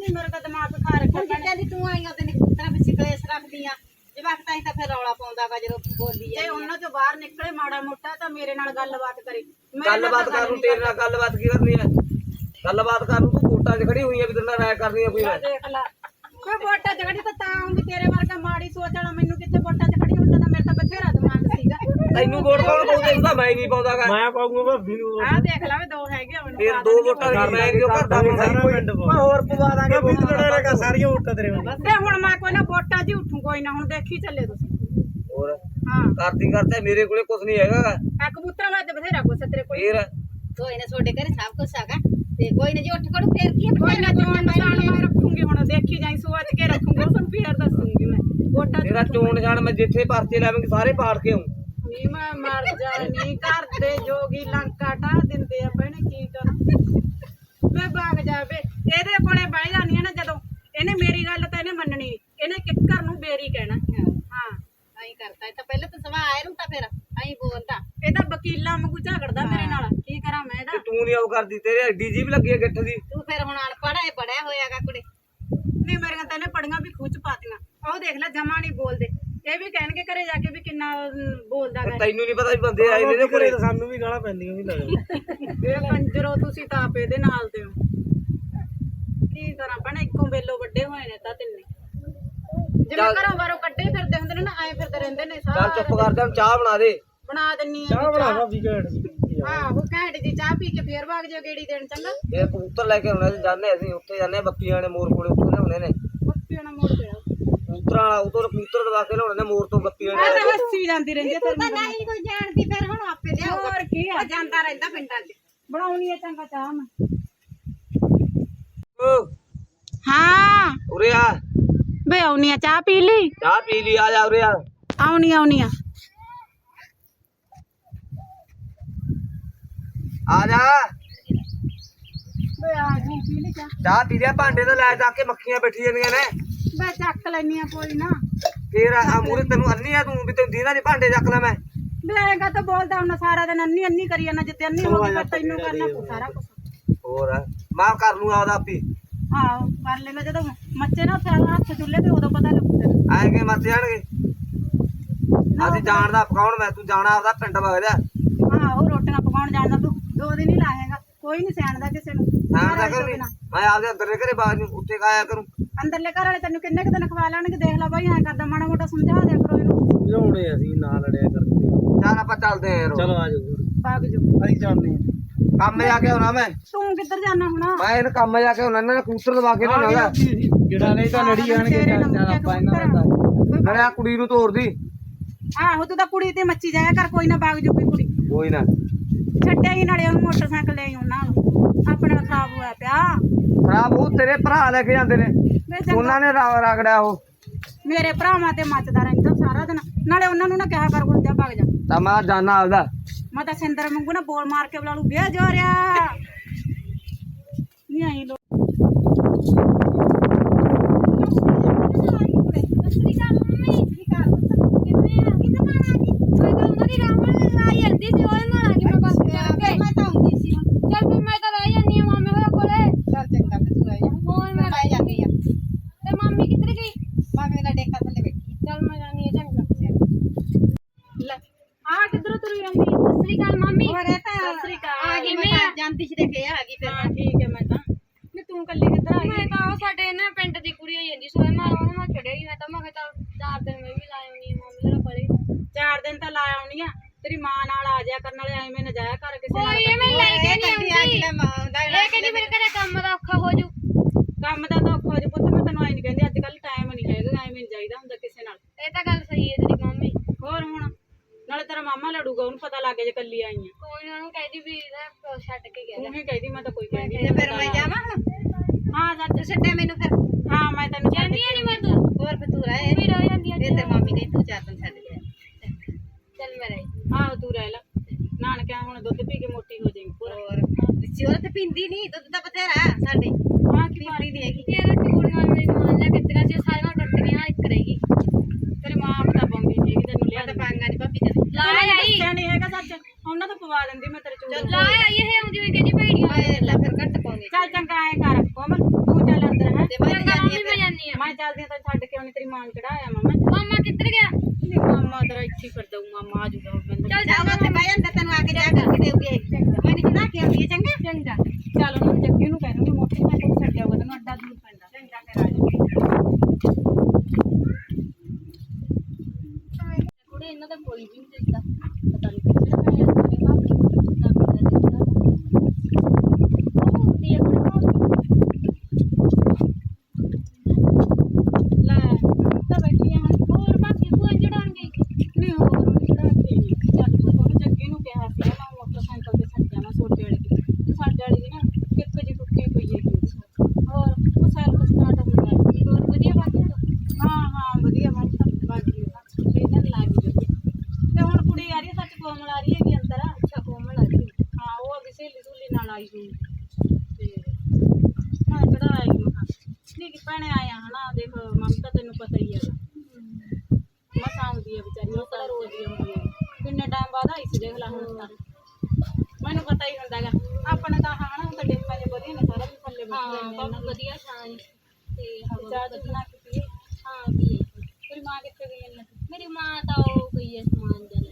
ਨਹੀਂ ਮੇਰੇ ਤਾਂ ਦਿਮਾਗ ਖਾ ਰੱਖਿਆ
ਹੁਣ ਜਿੱਦਾਂ ਦੀ ਤੂੰ ਆਈ ਉਹਦੇ ਨੇ ਕਬੂਤਰਾਂ ਵਿੱਚ ਕਲੇਸ਼ ਰੱਖਦੀ ਆ। ਜਵਾਕ ਤਾਂ ਹੀ ਤਾਂ ਫਿਰ ਰੌਲਾ ਪਾਉਂਦਾਗਾ ਜਦੋਂ ਬੋਲਦੀ
ਤੇ
ਆ
ਉਹਨਾਂ ਚੋਂ ਬਾਹਰ ਨਿਕਲੇ ਮਾੜਾ ਮੋਟਾ ਤਾਂ ਮੇਰੇ ਨਾਲ ਗੱਲਬਾਤ ਕਰੇ। ਮੇਰੇ ਨਾਲ
ਗੱਲਬਾਤ
ਤਾਂ
ਕਰ ਨੂੰ
ਨਹੀਂ
ਤੇਰੇ ਨਾਲ ਗੱਲਬਾਤ ਕੀ ਕਰਨੀ ਐ ਗੱਲਬਾਤ ਕਰ ਨੂੰ ਤੂੰ ਕੋਟਾਂ 'ਚ ਖੜੀ ਹੋਈ ਐ ਵੀ ਤੇਰੇ ਨਾਲ ਰਾਇ ਕਰਨੀ ਐ ਕੋਈ ਮੈਂ।
ਦੇਖ ਲੈ ਕੋਈ ਵੋਟਾਂ ਚ ਖੜੀ ਤਾਂ ਤਾਂ ਆਉਂਦੀ ਤੇਰੇ ਵਰਗਾ ਮਾੜੀ ਸੋਚ ਵਾਲਾ ਮੈਨੂੰ ਕਿੱਥੇ ਵੋਟਾਂ ਚ ਖੜੀ ਹੁੰਦਾ ਤਾਂ ਮੇਰੇ ਤਾਂ ਬਥੇਰਾ ਦਿਮਾਗ ਸੀਗਾ।
ਤੈਨੂੰ ਵੋਟ ਕੌਣ ਪਾਉਂਦਾ ਇਹਨੂੰ ਤਾਂ ਮੈਂ ਹੀ ਨਹੀਂ ਪਾਉਂਦਾਗਾ
ਮੈਂ ਪਾਉਂਗਾ ਭਾਬੀ ਨੂੰ
ਆਹ ਦੇਖ ਲੈ ਵੀ ਦੋ ਹੈਗੇ ਮੈਨੂੰ
ਫਿਰ ਦੋ ਵੋਟਾਂ ਦੀ ਮੈਂ ਕਿਉਂ ਕਰਦਾ ਮੈਂ ਹੋਰ ਪਵਾ ਦਾਂਗੇ
ਭਾਬੀ ਨੂੰ ਲੜੇਗਾ ਸਾਰੀਆਂ ਵੋਟਾਂ ਤੇਰੇ ਵੱਲ।
ਤੇ ਹੁਣ ਮੈਂ ਕੋਈ ਨਾ ਵੋਟਾਂ ਹੀ ਉੱਠੂ ਕੋਈ ਨਾ ਹੁਣ ਦੇਖੀ ਚੱਲੇ ਤੁਸੀਂ।
ਹੋਰ?
ਹਾਂ।
ਕਰਦੀ ਕਰਦਾ ਮੇਰੇ ਕੋਲੇ ਕੁਝ ਨਹੀਂ ਹੈਗਾ ਗਾ।
ਆ ਕਬੂਤਰਾਂ ਮੈਂ ਤੇ ਬਥੇਰਾ ਕੁਛ ਤੇਰੇ ਕੋਲ।
ਫੇਰ?
ਕੋਈ ਨਾ ਤੁਹਾਡੇ ਘਰੇ ਸਭ ਕੁਝ ਹੈਗਾ। ਤੇ ਕੋਈ ਨਾ ਜੇ ਉੱਠ ਖੜੂ ਫੇਰ ਕੀ
ਕੋਈ ਨਾ
ਬਥੇਰਾ
ਚੋਣ ਨਿਸ਼ਾਨ ਮੈਂ ਰੱਖੂੰਗੀ ਹੁਣ ਦੇਖੀ ਜਾਈ ਸੋਚ ਕੇ ਰੱਖੂੰਗੀ ਉਸ ਨੂੰ ਫੇਰ ਦੱਸੂੰਗੀ ਮੈਂ। ਵੋਟਾਂ
ਤੇਰਾ ਚੋਣ ਨਿਸ਼ਾਨ ਮੈਂ ਜਿੱਥੇ ਪਰਚੇ ਲਾਵਾਂਗੇ ਸਾਰੇ ਪਾੜ ਕੇ ਆਉਂ
ਨੀ ਮੈਂ ਮਰ ਜਾਣੀ ਘਰ ਦੇ ਜੋਗੀ ਲੰਕਾ ਢਾ ਦਿੰਦੇ ਆ ਭੈਣੇ ਕੀ ਕਰ? ਵੇ ਭਾਗ ਜਾਵੇ ਇਹਦੇ ਕੋਲੇ ਬਹਿ ਜਾਣੀ ਆ ਨਾ ਜਦੋਂ। ਇਹਨੇ ਮੇਰੀ ਗੱਲ ਤਾਂ ਇਹਨੇ ਮੰਨਣੀ ਨੀ। ਇਹਨੇ ਕਿੱਕਰ ਨੂੰ ਬੇਰੀ ਕਹਿਣਾ। ਹਾਂ।
ਐਂ ਕਰਦਾ ਇਹ ਤਾਂ ਪਹਿਲਾਂ ਤਾਂ ਸਵਾ ਆਇਆ ਨੂੰ ਤਾਂ ਫਿਰ। ਐਂ ਬੋਲਦਾ।
ਇਹ ਤਾਂ ਵਕੀਲਾਂ ਵਾਂਗੂ ਝਗੜਦਾ ਮੇਰੇ ਨਾਲ। ਕੀ ਕਰਾਂ ਮੈਂ
ਤੇ
ਇਹਦਾ?
ਤੂੰ ਨਹੀਂ ਆਉ ਕਰਦੀ ਤੇਰੇ ਐਡੀ ਜੀਬ ਲੱਗੀ ਹੈ ਗਿੱਠ ਦੀ।
ਤੂੰ ਫਿਰ ਹੁਣ ਅਨਪੜ੍ਹ ਹੈ ਪੜਿਆ ਹੋਇਆਗਾ ਕੁੜੇ।
ਨਹੀਂ ਮੇਰੀਆਂ ਤਾਂ ਇਹਨੇ ਪੜੀਆਂ ਵੀ ਖੂਚ ਪਾਤੀਆਂ ਆਹ ਦੇਖ ਲੈ ਜਮਾ ਨਹੀਂ ਬੋਲਦੇ। ਇਹ ਵੀ ਕਹਿਣਗੇ ਘਰੇ ਜਾ ਕੇ ਵੀ ਕਿੰਨਾ ਬੋਲਦਾ ਗਾ।
ਤੈਨੂੰ ਨਹੀਂ ਪਤਾ ਵੀ ਬੰਦੇ ਆਏ ਨੇ ਇਹਦੇ ਕੋਲੇ
ਤਾਂ ਸਾਨੂੰ ਵੀ ਗਾਲਾਂ ਪੈਂਦੀਆਂ ਵੀ ਲੱਗਦਾ
ਇਹ ਕੰਜਰੋ ਤੁਸੀਂ ਤਾਂ ਆਪ ਇਹਦੇ ਨਾਲ ਦੇ ਹੋ ਕੀ ਕਰਾਂ ਭੈਣੇ ਇੱਕੋ ਵੇਲੋ ਵੱਡੇ ਹੋਏ ਨੇ ਤਾਂ ਤਿੰਨੇ। ਜਿਵੇਂ
ਚੱਲ।
ਘਰੋਂ ਬਾਹਰੋਂ ਕੱਢੇ ਫਿਰਦੇ ਹੁੰਦੇ ਨੇ ਨਾ ਐ ਫਿਰਦੇ ਰਹਿੰਦੇ ਨੇ
ਚੱਲ
ਸਾਰਾ
ਚੁੱਪ ਕਰ ਜਾ ਹੁਣ ਚਾਹ ਬਣਾ ਦੇ।
ਬਣਾ ਦਿੰਨੀ ਆ
ਚਾਹ ਬਣਾ ਭਾਬੀ ਘੜ
ਆਹੋ ਘੈਂਟ ਜੀ ਚਾਹ ਪੀ ਕੇ ਫੇਰ ਭਾਗ ਜਾ ਗੇੜੀ ਦੇਣ ਚੰਗਾ?
ਇਹ ਕਬੂਤਰ ਲੈ ਕੇ ਆਉਣੇ ਜਾਂਦੇ ਅਸੀਂ ਉੱਥੇ ਜਾਂਦੇ ਹਾਂ, ਬੱਪੀਆਂ ਨੇ ਮੋਰ ਕੋਲੇ ਉੱਥੋਂ ਲਿਆਉਣੇ ਨੇ।
ਬੱਪੀ ਨਾ ਮੋੜ ਪਿਆ
ਕਬੂਤਰਾਂ ਵਾਲਾ ਉਦੋਂ ਕਬੂਤਰ ਦਵਾ ਕੇ ਲਿਆਉਣੇ ਨੇ ਮੋਰ ਤੋਂ ਬੱਪੀਆਂ
ਮੈਂ
ਨੇ
ਤਾਂ ਹੱਸੀ ਜਾਂਦੀ ਰਹਿੰਦੀ ਆ ਫਿਰ
ਤਾਂ ਨਹੀਂ ਕੋਈ ਜਾਣਦੀ ਫਿਰ ਹੁਣ ਆਪੇ ਲਿਆਊਗਾ
ਹੋਰ ਕੀ ਆ?
ਉਹ ਜਾਂਦਾ ਰਹਿੰਦਾ ਪਿੰਡਾਂ 'ਚ।
ਬਣਾਉਣੀ ਆ ਚੰਗਾ ਚਾਹ ਮੈਂ।
ਓ
ਹਾਂ।
ਉਰੇ ਆ।
ਬੇ ਆਉਣੀ ਆ ਚਾਹ ਪੀ ਲਈ?
ਚਾਹ ਪੀ ਲਈ ਆ ਜਾ ਉਰੇ ਆ।
ਆਉਣੀ ਆਉਣੀ ਆ।
ਆ ਜਾ।
ਬੇ ਆ ਜੀ ਪੀ ਲਈ ਚਾਹ।
ਚਾਹ ਪੀ ਲਿਆ ਭਾਂਡੇ ਤੋਂ ਲੈ ਜਾ ਕੇ ਮੱਖੀਆਂ ਬੈਠੀ ਜਾਂਦੀਆਂ ਨੇ।
ਬੇ ਚੱਕ ਲੈਣੀ ਆ ਕੋਈ ਨਾ।
ਫੇਰ ਆ ਮੂਰੇ ਤੈਨੂੰ ਅੰਨੀ ਆ ਤੂੰ ਵੀ ਤੈਨੂੰ ਦੀਨਾ ਨਹੀਂ ਭਾਂਡੇ ਚੱਕ ਲੈ ਮੈਂ।
ਬੇ ਆਏਗਾ ਤਾਂ ਬੋਲਦਾ ਹੁਣ ਸਾਰਾ ਦਿਨ ਅੰਨੀ ਅੰਨੀ ਕਰੀ ਜਾਂਦਾ ਜਿੱਤੇ ਅੰਨੀ ਹੋ ਗਈ ਫਿਰ ਤੈਨੂੰ ਕਰਨਾ ਪਊ ਸਾਰਾ ਕੁਝ
ਹੋਰ ਮਾਫ ਕਰ ਲੂੰ ਆਪਦਾ ਆਪੀ।
ਆਹੋ ਕਰ ਲੈਂਗਾ ਜਦੋਂ ਮੱਚੇ ਨਾ ਉੱਥੇ ਹੱਥ ਚੁੱਲੇ ਤੇ ਉਦੋਂ ਪਤਾ ਲੱਗੂ ਤੈਨੂੰ।
ਆਏ ਕੇ ਮਰ ਜਾਣਗੇ? ਅਸੀਂ ਜਾਣਦਾ ਪਕਾਉਣ ਮੈਂ ਤੂੰ ਜਾਣਾ ਆਪਦਾ ਪਿੰਡ ਵਗ ਜਾ
ਆਹੋ ਰੋਟੀਆਂ ਪਕਾਉਣ ਜਾਂਦਾ ਤੂੰ ਦੋ ਦਿਨ ਹੀ ਲਾਏਗਾ। ਕੋਈ ਨਹੀਂ ਸਿਆਣਦਾ ਕਿਸੇ ਨੂੰ।
ਹਾਂ ਤਾਂ
ਦਿਨ।
ਮੈਂ ਆਪਦੇ ਅੰਦਰ ਦੇ ਘਰੇ ਬਾਹਰ ਨੂੰ ਉੱਤੇ ਖਾਇਆ ਕਰੂੰ।
ਅੰਦਰਲੇ ਘਰ ਵਾਲੇ ਤੈਨੂੰ ਕਿੰਨੇ ਕੁ ਦਿਨ ਖਵਾ ਲੈਣਗੇ? ਦੇਖ ਲੈ ਬਾਈ ਐਂ ਕਰਦਾ ਮਾੜਾ ਮੋਟਾ ਸਮਝਾ ਦਿਆ ਕਰੋ ਇਹਨੂੰ।
ਸਮਝਾਉਣੇ ਅਸੀਂ ਨਾ ਲੜਿਆ ਕਰਦੇ
ਚੱਲ ਆਪਾਂ ਚੱਲਦੇ ਆਂ ਯਾਰ
ਚਲੋ ਆ ਜਾਓ
ਬਾਗ ਜੋ
ਅਸੀਂ ਜਾਂਦੇ ਹਾਂ
ਕੰਮ ਜਾ ਕੇ ਆਉਣਾ ਮੈਂ।
ਤੂੰ ਕਿੱਧਰ ਜਾਣਾ ਹੁਣ?
ਮੈਂ ਇਹਨੂੰ ਕੰਮ ਜਾ ਕੇ ਆਉਣਾ ਇਹਨਾਂ ਨੇ ਦਵਾ ਕੇ ਲਿਆਉਣਾ
ਜਿਹੜਾ ਨਹੀਂ ਤਾਂ ਲੜੀ ਜਾਣਗੇ ਚੱਲ ਆਪਾਂ ਇਹਨਾਂ ਦਾ
ਨਾਲੇ ਆ ਕੁੜੀ ਨੂੰ ਤੋਰਦੀ।
ਆਹੋ ਤੂੰ ਤਾਂ ਕੁੜੀ ਤੇ ਮੱਚੀ ਜਾਇਆ ਕਰ ਕੋਈ ਨਾ ਬਾਗ ਜੋ ਕੋਈ ਕੁੜੀ।
ਕੋਈ ਨਾ।
ਛੱਡਿਆ ਹੀ ਨਾਲੇ ਉਹਨੂੰ ਮੋਟਰਸਾਈਕਲ ਲੈ ਆਈ ਉਹਨਾਂ ਨੂੰ ਆਪਣੇ ਖਰਾਬ ਹੋਇਆ ਪਿਆ।
ਖਰਾਬ ਉਹ ਤੇਰੇ ਭਰਾ ਲੈ ਕੇ ਜਾਂਦੇ ਨੇ।
ਚੰਗਾ,
ਉਹਨਾਂ ਨੇ ਰਾ- ਰਗੜਿਆ ਉਹ।
ਮੇਰੇ ਭਰਾਵਾਂ ਤੇ ਮੱਚਦਾ ਰਹਿੰਦਾ ਸਾਰਾ ਦਿਨ। ਨਾਲੇ ਉਹਨਾਂ ਨੂੰ ਨਾ ਕਿਹਾ ਕਰ ਕੋਈ ਜਾ ਭੱਗ ਜਾ।
ਤਾਂ ਮੈਂ ਜਾਣਾ ਆਪਦਾ।
ਮੈਂ ਤਾਂ ਸਿੰਦਰ ਵਾਂਗੂ ਨਾ ਬੋਲ ਮਾਰ ਕੇ ਬੁਲਾ ਲੂ ਬੇ ਜੋਰਿਆ। ਨਹੀਂ ਆਈ ਲੋ
ਸਸਰੀ ਕਾਲ ਮੰਮੀ ਸਸਰੀ ਕਾਲ ਕਿਵੇਂ ਆ ਕਿੱਥੇ ਜਾਣਾ ਜੀ ਕੋਈ ਤਾਂ ਉਹਨਾਂ ਦੀ ਰਾਮਣ
ਸ੍ਰੀ ਅਕਾਲ ਮੰਮੀ
ਹੋਰ ਇਹ ਤਾਂ
ਸਤਿ ਸ੍ਰੀ ਅਕਾਲ।
ਆ ਗਈ ਮੈਂ
ਕਿਵੇਂ ਆ?
ਤਾਂ ਜਾਂਦੀ ਸੀ ਤੇ ਫੇਰ ਆ ਗਈ ਫਿਰ
ਹਾਂ ਠੀਕ ਹੈ ਮੈਂ ਤਾਂ ਨਹੀਂ ਤੂੰ ਕੱਲੀ ਕਿੱਧਰ ਆ
ਮੈਂ
ਗਈ
ਤਾਂ ਉਹ ਸਾਡੇ ਨਾ ਪਿੰਡ ਦੀ ਕੁੜੀ ਆਈ ਜਾਂਦੀ ਸੋਏ ਮਾਰ ਉਹਨੇ ਮੈਂ ਚੜਿਆ ਹੀ ਮੈਂ ਤਾਂ ਮੈਂ ਕਿਹਾ ਚੱਲ ਚਾਰ ਦਿਨ ਮੈਂ ਵੀ ਲਾਇਆ ਨਹੀਂ ਮੰਮੀ ਜਰਾ ਬੜੇ
ਚਾਰ ਦਿਨ ਤਾਂ ਲਾ ਆਉਣੀ ਆ ਤੇਰੀ ਮਾਂ ਨਾਲ ਆ ਜਾਇਆ ਕਰਨ ਵਾਲੇ ਐਵੇਂ ਨਾ ਜਾਇਆ ਕਰ ਕਿਸੇ ਨਾਲ।
ਕੋਈ ਐਵੇਂ ਲੈ ਕੇ ਨਹੀਂ ਆਉਂਦੀ
ਮਾਂ ਦਾ
ਇਹ ਕਹਿੰਦੀ ਮੇਰੇ ਘਰੇ ਕੰਮ ਦਾ ਔਖਾ ਹੋ ਜੂ
ਕੰਮ ਦਾ ਤਾਂ ਔਖਾ ਹੋ ਜਾ ਪੁੱਤ ਮੈਂ ਤੈਨੂੰ ਐਂ ਨਹੀਂ ਕਹਿੰਦੀ ਅੱਜ ਕੱਲ ਟਾਈਮ ਨਹੀਂ ਹੈਗਾ ਐਵੇਂ ਨਹੀਂ ਜਾਈਦਾ ਹੁੰਦਾ ਕਿਸੇ ਨਾਲ।
ਇਹ ਤਾਂ ਗੱਲ ਸਹੀ ਹੈ ਤੇਰੀ ਮੰਮੀ।
ਹੋਰ ਹੁਣ ਨਾਲੇ ਤੇਰਾ ਮਾਮਾ ਲੜੂਗਾ ਉਹਨੂੰ ਪਤਾ ਲੱਗ ਜੇ ਕੱਲੀ ਆਈ ਆ।
ਕੋਈ ਨਾ ਉਹਨੂੰ ਕਹਿਦੀ ਵੀ ਇਹਦਾ ਛੱਡ ਕੇ ਗਿਆ
ਤੂੰ ਹੀ ਕਹਿੰਦੀ ਮੈਂ ਤਾਂ ਕੋਈ ਕਹਿੰਦੀ
ਫਿਰ ਮੈਂ ਜਾਵਾਂ
ਹਾਂ ਸੱਚ
ਤੂੰ ਛੱਡਿਆ ਮੈਨੂੰ ਫਿਰ।
ਹਾਂ ਮੈਂ ਤੈਨੂੰ ਛੱਡ
ਜਾਂਦੀ
ਕੇ
ਨਹੀਂ ਮੈਂ ਤੂੰ
ਹੋਰ ਫਿਰ ਤੂੰ ਰਹਿ।
ਵੀ ਰਹਿ ਜਾਂਦੀ
ਇਹ ਤੇ ਮਾਮੀ ਨੇ ਤੂੰ ਚਾਰ ਦਿਨ ਛੱਡ ਗਿਆ
ਚੱਲ ਮੈਂ ਰਹੀ
ਆਹੋ ਤੂੰ ਰਹਿ ਲੈ। ਨਾਨਕਿਆਂ ਹੁਣ ਦੁੱਧ ਪੀ ਕੇ ਮੋਟੀ ਹੋ ਜਾਏਗੀ ਪੂਰਾ।
ਹੋਰ। ਸਿਰ ਤੇ ਪਿੰਦੀ ਨਹੀਂ ਦੁੱਧ ਤਾਂ ਬਥੇਰਾ ਸਾਡੇ।
ਹਾਂ ਕੀ
ਪੀਂਦੀ ਨਹੀਂ ਹੈਗੀ।
ਤੇਰੇ ਤੇ ਕੁੜੀਆਂ ਮੇਰੀ ਮਾਂ ਲੈ ਕੇ ਤੇਰਾ ਸੀ ਸਾਰੀਆਂ ਕੱਟਣੀਆਂ ਇੱਕ ਰਹੇਗੀ
ਤੇਰੀ ਮਾਂ ਪਤਾ ਪਾਉਂਦੀ ਨਹੀਂ ਹੈਗੀ ਤੈਨੂੰ ਲਿਆ
ਮੈਂ ਤਾਂ ਪਾਂਗਾ ਨਹੀਂ ਭਾਬੀ ਤੇ
ਲਾ ਆਈ।
ਦੱਸਿਆ ਨਹੀਂ ਹੈਗਾ ਸੱਚ। ਉਹਨਾਂ ਤੋਂ ਪਵਾ ਦਿੰਦੀ ਮੈਂ ਤੇਰੇ ਚੂੜ
ਲਾ ਆਈ ਇਹ ਆਉਂਦੀ ਹੋਈ ਕਹਿੰਦੀ ਭੇੜੀਆਂ
ਓਏ ਲੈ ਫਿਰ ਘੱਟ ਪਾਉਂਦੀ।
ਚੱਲ ਚੰਗਾ ਐ ਕਰ। ਕੋਮਲ ਤੂੰ ਚੱਲ ਅੰਦਰ ਹੈ?
ਤੇ ਮੈਂ
ਚੰਗਾ
ਜਾਂਦੀ
ਮੰਮੀ ਮੈਂ ਜਾਂਦੀ ਆ।
ਮੈਂ ਚੱਲਦੀ ਆ ਤਾਂ ਛੱਡ ਕੇ ਆਉਣੀ ਤੇਰੀ ਮਾਂ ਨੂੰ ਚੜਾਇਆ ਮਾਮਾ
ਮਾਮਾ ਕਿੱਧਰ ਗਿਆ?
ਨਹੀਂ ਮਾਮਾ ਤੇਰਾ ਇੱਥੇ ਹੀ ਫਿਰਦਾ ਹੂੰ ਮਾਮਾ ਆ ਜੂਗਾ ਮੈਨੂੰ
ਚੱਲ
ਜਾ ਮੈਂ। ਉੱਥੇ ਬਹਿ ਜਾਂਦਾ ਤੈਨੂੰ ਆ ਕੇ ਜਾ ਕਰਕੇ ਦੇਊਗੀ ਮੈਨੂੰ ਚੜਾ ਕੇ ਆਉਂਦੀ ਹੈ ਚੰਗਾ?
ਚੰਗਾ। ਚੱਲ ਉਹਨੂੰ ਜੱਗੀ ਨੂੰ ਕਹਿ ਦੂੰਗੀ ਮੋਟਰਸਾਈਕਲ ਤੇ ਛੱਡ ਜਾਊਗਾ ਤੈਨੂੰ ਅੱਡਾ ਦੂਰ ਪੈਂਦਾ ਚੰਗਾ ਫਿਰ ਆ ਜਾ
ਕੁੜੇ ਇਹਨਾਂ ਦਾ ਕੋਈ ਵੀ ਨਹੀਂ ਦਿਸਦਾ ਪਤਾ ਨਹੀਂ ਕਿੱਥੇ ਗਏ ਆ ਮੇਰੇ ਭਾਬੀ ਕਿੱਦਾਂ ਪਤਾ ਦਿਸਦਾ ਉਹ ਹੁੰਦੀ ਆ ਕੁੜੇ ਭਾਬੀ
ਲੈ ਤਾਂ ਬੈਠੀ ਆ
ਹੋਰ ਭਾਬੀ ਭੂਆ ਚੜਾਉਣ ਗਈ
ਨਹੀਂ ਹੋਰ ਉਹਨੂੰ ਚੜਾ ਕੇ ਆਈ ਆ। ਚੱਲ ਪੁੱਤ, ਉਹਨੂੰ ਜੱਗੀ ਨੂੰ ਕਿਹਾ ਸੀ ਮੈਂ ਮੋਟਰਸਾਈਕਲ ਤੇ ਛੱਡ ਜਾਣਾ ਛੋਟੇ ਵਾਲੇ ਦੀ ਤੇ ਸਾਡੇ ਵਾਲੀ ਦੀ ਨਾ ਕਿੱਕ ਜੀ ਟੁੱਟੀ ਪਈ ਹੈ ਹੋਰ ਉਹ ਸੈਲਫ ਸਟਾਰਟ ਹੁੰਦਾ ਹੈ
ਹੋਰ ਵਧੀਆ ਬਾਕੀ
ਹਾਂ ਹਾਂ ਵਧੀਆ ਬਣ ਤਾਂ ਬਾਕੀ ਇਹਨਾਂ ਲੱਗ ਜੂਗੀ ਤੇ ਹੁਣ ਕੁੜੀ ਆ ਰਹੀ ਹੈ ਸੱਚ ਕੋਮਲ ਆ ਰਹੀ ਹੈਗੀ ਅੰਦਰ ਅੱਛਾ ਕੋਮਲ ਆ ਰਹੀ ਹੈ। ਹਾਂ ਉਹ ਅਗੀ ਸਹੇਲੀ ਸਹੂਲੀ ਨਾਲ ਆਈ ਹੋਈ ਤੇ ਮੈਂ ਚੜਾ ਆਈ ਮਹਾ ਠੀਕ ਭੈਣੇ ਆਇਆ ਹਨਾ ਦੇਖ ਮੰਮ ਤਾਂ ਤੈਨੂੰ ਪਤਾ ਹੀ ਹੈਗਾ ਮਸਾਂ ਆਉਂਦੀ ਹੈ ਵਿਚਾਰੀ ਉਹ ਤਾਂ ਰੋਜ਼ ਹੀ ਆਉਂਦੀ ਹੈ ਕਿੰਨੇ ਟਾਈਮ ਬਾਅਦ ਆਈ ਸੀ ਦੇਖ ਲਾ ਹੁਣ ਤਾਂ ਮੈਨੂੰ ਪਤਾ ਹੀ ਹੁੰਦਾ ਹੈਗਾ ਆਪਣੇ ਤਾਂ ਹਨਾ ਹੁਣ ਤਾਂ ਡੇਪਾਂ ਦੇ ਵਧੀਆ ਨੇ ਸਾਰਾ ਵੀ ਥੱਲੇ
ਹਾਂ
ਬੈਠੇ
ਭਾਬੀ ਵਧੀਆ ਛਾਂ ਏ ਤੇ ਹਵਾ
ਚਾਹ ਚੂਹ ਬਣਾ ਕੇ ਪੀਏ।
ਹਾਂ ਵੀ
ਤੇਰੀ ਮਾਂ ਕਿੱਥੇ ਗਈ ਹੈ
ਮੇਰੀ ਮਾਂ ਤਾਂ ਉਹ ਗਈ ਹੈ ਸਮਾਨ ਜਲ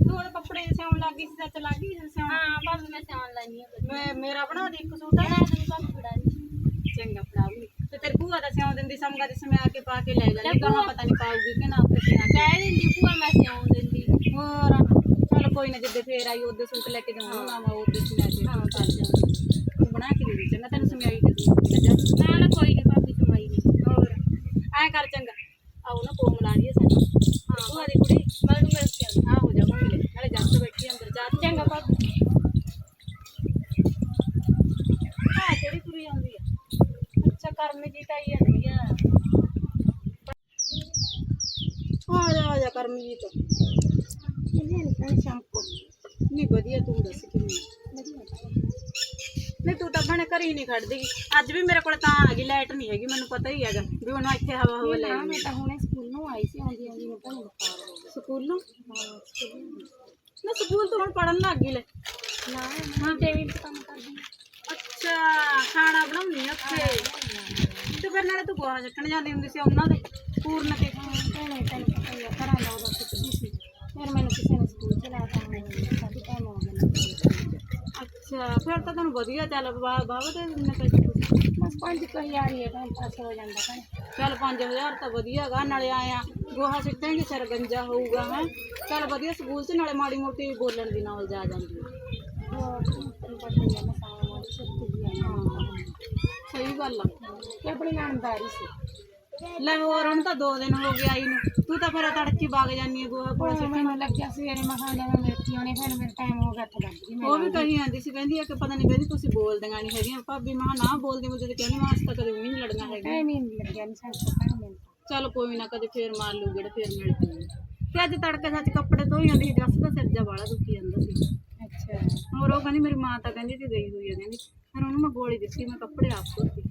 ਤੂੰ ਹੁਣ ਕੱਪੜੇ ਸਿਉਣ ਲੱਗੀ ਸੀ ਸੱਚ ਲੱਗੀ ਸੀ ਸਿਉਣ?
ਹਾਂ ਭਾਬੀ ਮੈਂ ਸਿਆਣ ਲੈਣੀ ਆ
ਮੈਂ ਮੇਰਾ ਬਣਾ ਦੇ ਇੱਕ ਸੂਟ।
ਬਣਾ ਦੇ ਭਾਬੀ ਫੜਾ ਦੇ
ਚੰਗਾ ਫੜਾਉਗੀ ਤੇ ਤੇਰੀ ਭੂਆ ਦਾ ਸਿਉਂ ਦਿੰਦੀ ਸਮਗਾ ਦੇ ਸਮਿਆ ਕੇ ਪਾ ਕੇ ਲੈ ਜਾਂਦੀ ਕਹਾਂ ਪਤਾ ਨਹੀਂ ਪਾਉਗੀ ਕਿ ਨਾ ਫਿਰ ਸਿਆ ਕੇ
ਕਹਿ ਦਿੰਦੀ ਭੂਆ ਮੈਂ ਸਿਆਉਣ ਦਿੰਦੀ।
ਹੋਰ ਚਲ ਕੋਈ ਨਾ ਜਿੱਦੇ ਫੇਰ ਆਈ ਉਹਦੇ ਸੂਟ ਲੈ ਕੇ ਜਾਵਾਂਗਾ ਮਾਮਾ ਉਹਦੇ ਸਮਿਆ ਕੇ ਹਾਂ ਕਰ ਜਾ ਤੂੰ ਬਣਾ ਕੇ ਦੇ ਦੇ ਚੰਗਾ ਤੈਨੂੰ ਸਮਿਆਈ ਕੇ ਦੂੰਗੀ
ਨਾ ਨਾ ਕੋਈ ਨਹੀਂ ਭਾਬੀ ਸਮਾਈ ਨਹੀਂ
ਹੋਰ? ਐ ਕਰ ਚੰਗਾ। ਆਓ ਨਾ ਕੋਮਲ ਆ ਰਹੀ ਹੈ ਸਾਡੀ ਹਾਂ ਭੂਆ ਦੀ ਕੁੜੀ
ਮੈਂ ਨੂੰ ਮਿਲ ਕੇ ਆਉਂਦੀ।
ਆ ਹੋ ਜਾਵਾਂਗੇ ਨਾਲੇ ਜੱਸ ਬੈਠੀ ਅੰਦਰ ਜਾ
ਚੰਗਾ ਭਾਬੀ।
ਹਾਂ ਕਿਹੜੀ ਕੁੜੀ ਆਉਂਦੀ ਆ? ਅੱਛਾ ਕਰਮਜੀਤ ਆਈ ਜਾਂਦੀ ਆ ਆ ਜਾ ਆ ਜਾ ਕਰਮਜੀਤ। ਕਿੰਨੇ ਨਿਕਲ ਸ਼ਾਮ ਕੋ ਨਹੀਂ ਵਧੀਆ ਤੂੰ ਦੱਸ ਕਿਵੇਂ ਨਹੀਂ ਤੂੰ ਤਾਂ ਭੈਣੇ ਘਰ ਹੀ ਨਹੀਂ ਖੜਦੀ। ਅੱਜ ਵੀ ਮੇਰੇ ਕੋਲ ਤਾਂ ਆ ਗਈ ਲਾਈਟ ਨਹੀਂ ਹੈਗੀ ਮੈਨੂੰ ਪਤਾ ਹੀ ਹੈਗਾ ਵੀ ਹੁਣ ਇੱਥੇ ਹਵਾ ਹਵਾ ਲੈ ਮੈਂ ਤਾਂ ਹੁਣੇ ਸਕੂਲੋਂ ਆਈ ਸੀ ਆਉਂਦੀ ਆਉਂਦੀ ਮੈਂ ਤਾਂ ਬੁਖਾਰ ਹੋ। ਗਿਆ ਸਕੂਲੋਂ। ਨਾ ਸਕੂਲ ਤੋਂ ਹੁਣ ਪੜਨ ਲੱਗ ਗਈ ਲੈ।
ਨਾ ਹਾਂ। ਦੇਵੀ ਤੇ ਕੰਮ ਕਰਦੀ
ਅੱਛਾ ਖਾਣਾ ਬਣਾਉਣੀ ਆ ਉੱਥੇ? ਤੇ ਫਿਰ ਨਾਲੇ ਤੂੰ ਗੋਹਾ ਚੱਕਣ ਜਾਂਦੀ ਹੁੰਦੀ ਸੀ ਉਹਨਾਂ ਦੇ ਪੂਰਨ ਤੇ?
ਭੈਣੇ ਤੈਨੂੰ ਪਤਾ ਹੀ ਆ ਘਰਾਂ ਦਾ ਉਹਦਾ ਸੁੱਕਦੀ ਸੀ। ਫਿਰ ਮੈਨੂੰ ਕਿਸੇ ਨੇ ਸਕੂਲ ਚ ਲਾਤਾ ਮੈਨੂੰ ਕਾਫੀ ਟਾਈਮ ਹੋ ਗਿਆ
ਅੱਛਾ ਫਿਰ ਤਾਂ ਤੈਨੂੰ ਵਧੀਆ ਚੱਲ ਬਾਬਾ ਤੇ ਦਿੰਨੇ ਪੈਸੇ ਤੁਸੀਂ।
ਬਸ ਪੰਜ ਕੁ ਹਜ਼ਾਰ ਹੀ ਹੈ ਟਾਈਮ ਪਾਸ ਹੋ ਜਾਂਦਾ ਭੈਣੇ।
ਚੱਲ 5000 ਤਾਂ ਵਧੀਆ ਗਾ ਨਾਲੇ ਆਇਆ ਗੋਹਾ ਸਿੱਟਾਂਗੇ ਸਿਰ ਗੰਜਾ ਹੋਊਗਾ ਹੈ। ਚੱਲ ਵਧੀਆ ਸਕੂਲ 'ਚ ਨਾਲੇ ਮਾੜੀ ਮੋਟੀ ਬੋਲਣ ਦੀ ਨਾਲ ਜਾ ਜਾਂਦੀ ਹੈ।
ਹੋਰ ਤੈਨੂੰ ਪਤਾ ਹੀ ਆ ਮਸਾਂ ਮਾੜੀ ਸੁੱਤੀ ਵੀ ਆ
ਸਹੀ ਗੱਲ ਆ।
ਕਿ ਆਪਣੀ ਨਾਨਦਾਰੀ ਸੀ
ਲੈ ਹੋਰ ਹੁਣ ਤਾਂ 2 ਦਿਨ ਹੋ ਗਏ ਆਈ ਨੂੰ। ਤੂੰ ਤਾਂ ਫਿਰ ਤੜਕੀ ਵਗ ਜਾਂਦੀ ਹੈ ਗੋਹਾ ਕੋਲ
ਉਹ ਮੈਨੂੰ ਲੱਗਿਆ ਸਵੇਰੇ ਮਸਾਂ ਜਦੋਂ ਮੇਥੀ ਆਉਣੀ ਫਿਰ ਮੇਰਾ ਟਾਈਮ ਹੋ ਗਿਆ ਤਾਂ ਲੱਗ ਗਈ ਮੈਂ
ਉਹ ਵੀ ਕਹੀ ਜਾਂਦੀ ਸੀ ਕਹਿੰਦੀ ਆ ਕਿ ਪਤਾ ਨਹੀਂ ਕਹਿੰਦੀ ਤੁਸੀਂ ਬੋਲਦੀਆਂ ਨਹੀਂ ਹੈਗੀਆਂ। ਭਾਬੀ ਮਾਂ ਨਾ ਬੋਲਦੀ ਮੁਝੇ ਤੇ ਕਹਿੰਦੀ ਮਾਂ ਅੱਜ ਤੱਕ ਕਦੇ ਵੀ ਨਹੀਂ ਲੜਨਾ ਹੈਗਾ।
ਨਹੀਂ ਲੱਗਿਆ ਨਹੀਂ ਸਾਨੂੰ ਪਤਾ ਨਹੀਂ
ਚੱਲ ਕੋਈ ਨਾ ਕਦੇ ਫੇਰ ਮਾਰ ਲੂ ਗੇੜ ਫੇਰ ਮਿਲ ਜੂਗੇ ਤੇ ਅੱਜ ਤੜਕੇ ਸੱਚ ਕੱਪੜੇ ਧੋਈ ਜਾਂਦੀ ਸੀ ਜੱਸ ਦਾ ਸਿਰ ਜਾ ਵਾਲਾ ਦੁਖੀ ਜਾਂਦਾ ਸੀ।
ਅੱਛਾ।
ਹੋਰ ਉਹ ਕਹਿੰਦੀ ਮੇਰੀ ਮਾਂ ਤਾਂ ਕਹਿੰਦੀ ਸੀ ਗਈ ਹੋਈ ਹੈ ਕਹਿੰਦੀ। ਫਿਰ ਉਹਨੂੰ ਮੈਂ ਗੋਲੀ ਦਿੱਤੀ ਮੈਂ ਕੱਪੜੇ ਆਪ ਧੋਤੇ।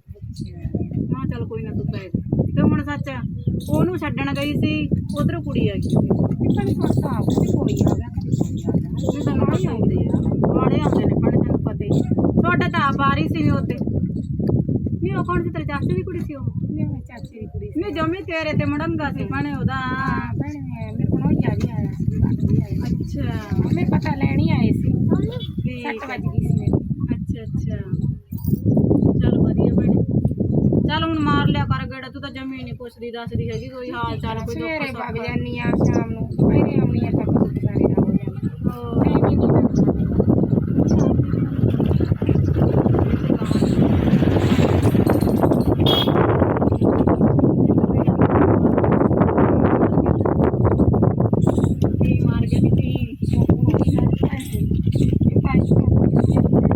ਮਾਂ ਚੱਲ ਕੋਈ ਨਾ ਤੂੰ ਪੈ ਜਾ। ਤੇ ਹੁਣ ਸੱਚ ਉਹਨੂੰ ਛੱਡਣ ਗਈ ਸੀ ਉਧਰ ਕੁੜੀ ਆ ਗਈ।
ਕਿੰਨੀ ਫ਼ਰਕ ਆ ਕਦੇ ਕੋਈ ਆ ਗਿਆ ਕਦੇ ਕੋਈ ਆ ਗਿਆ।
ਉਹ ਤਾਂ ਹੀ ਆਉਂਦੇ ਆ ਵਾਲੇ ਆਉਂਦੇ ਨੇ ਪੜੇ ਤੈਨੂੰ ਪਤਾ ਹੀ ਹੈ। ਤੁਹਾਡਾ ਤਾਂ ਆਪ ਆ ਰਹੀ ਸੀ ਉਹਦੇ ਨਹੀਂ ਉਹ ਕੌਣ ਸੀ ਤੇਰੇ ਚਾਚੇ ਦੀ ਕੁੜੀ ਸੀ ਉਹ?
ਮੇਰੇ ਚਾਚੇ ਦੀ ਕੁੜੀ ਸੀ।
ਨਹੀਂ ਜਮੀ ਤੇਰੇ ਤੇ ਮੜੰਗਾ ਸੀ ਭਣੇ ਉਹਦਾ।
ਹਾਂ ਭੈਣੇ ਮੇਰੇ ਕੋਲ
ਵੀ ਬਾਕੀ ਵੀ ਆਇਆ
ਅੱਛਾ।
ਮੈਂ ਪਤਾ ਲੈਣ ਹੀ ਆਏ ਸੀ।
ਠੀਕ
7
ਹੈ।
ਵਜ ਗਈ ਸੀ ਮੇਰੀ।
ਅੱਛਾ ਅੱਛਾ। ਚਲ ਵਧੀਆ ਭੈਣੇ। ਚੱਲ ਹੁਣ ਮਾਰ ਲਿਆ ਕਰ ਗੇੜਾ। ਤੂੰ ਤਾਂ ਜਮੀ ਨਹੀਂ ਪੁੱਛਦੀ ਦੱਸਦੀ ਹੈਗੀ ਕੋਈ ਹਾਲ ਚਾਲ ਕੋਈ
ਸਵੇਰੇ
ਦੁੱਖ
ਵਗ
ਸੁੱਖ।
ਜਾਨੀ ਆ ਸ਼ਾਮ ਨੂੰ। ਪਹਿਰੇ ਆਉਣੀ ਆ ਤਾਂ ਬਹੁਤ ਸਾਰੇ ਦਾ ਹੋ ਜਾਂਦਾ।
ਹੋਰ।
ਟਾਈਮ ਹੀ ਨਹੀਂ ਲੱਗਦਾ
ਕੀ ਮਾਰ ਗਿਆ ਤੀ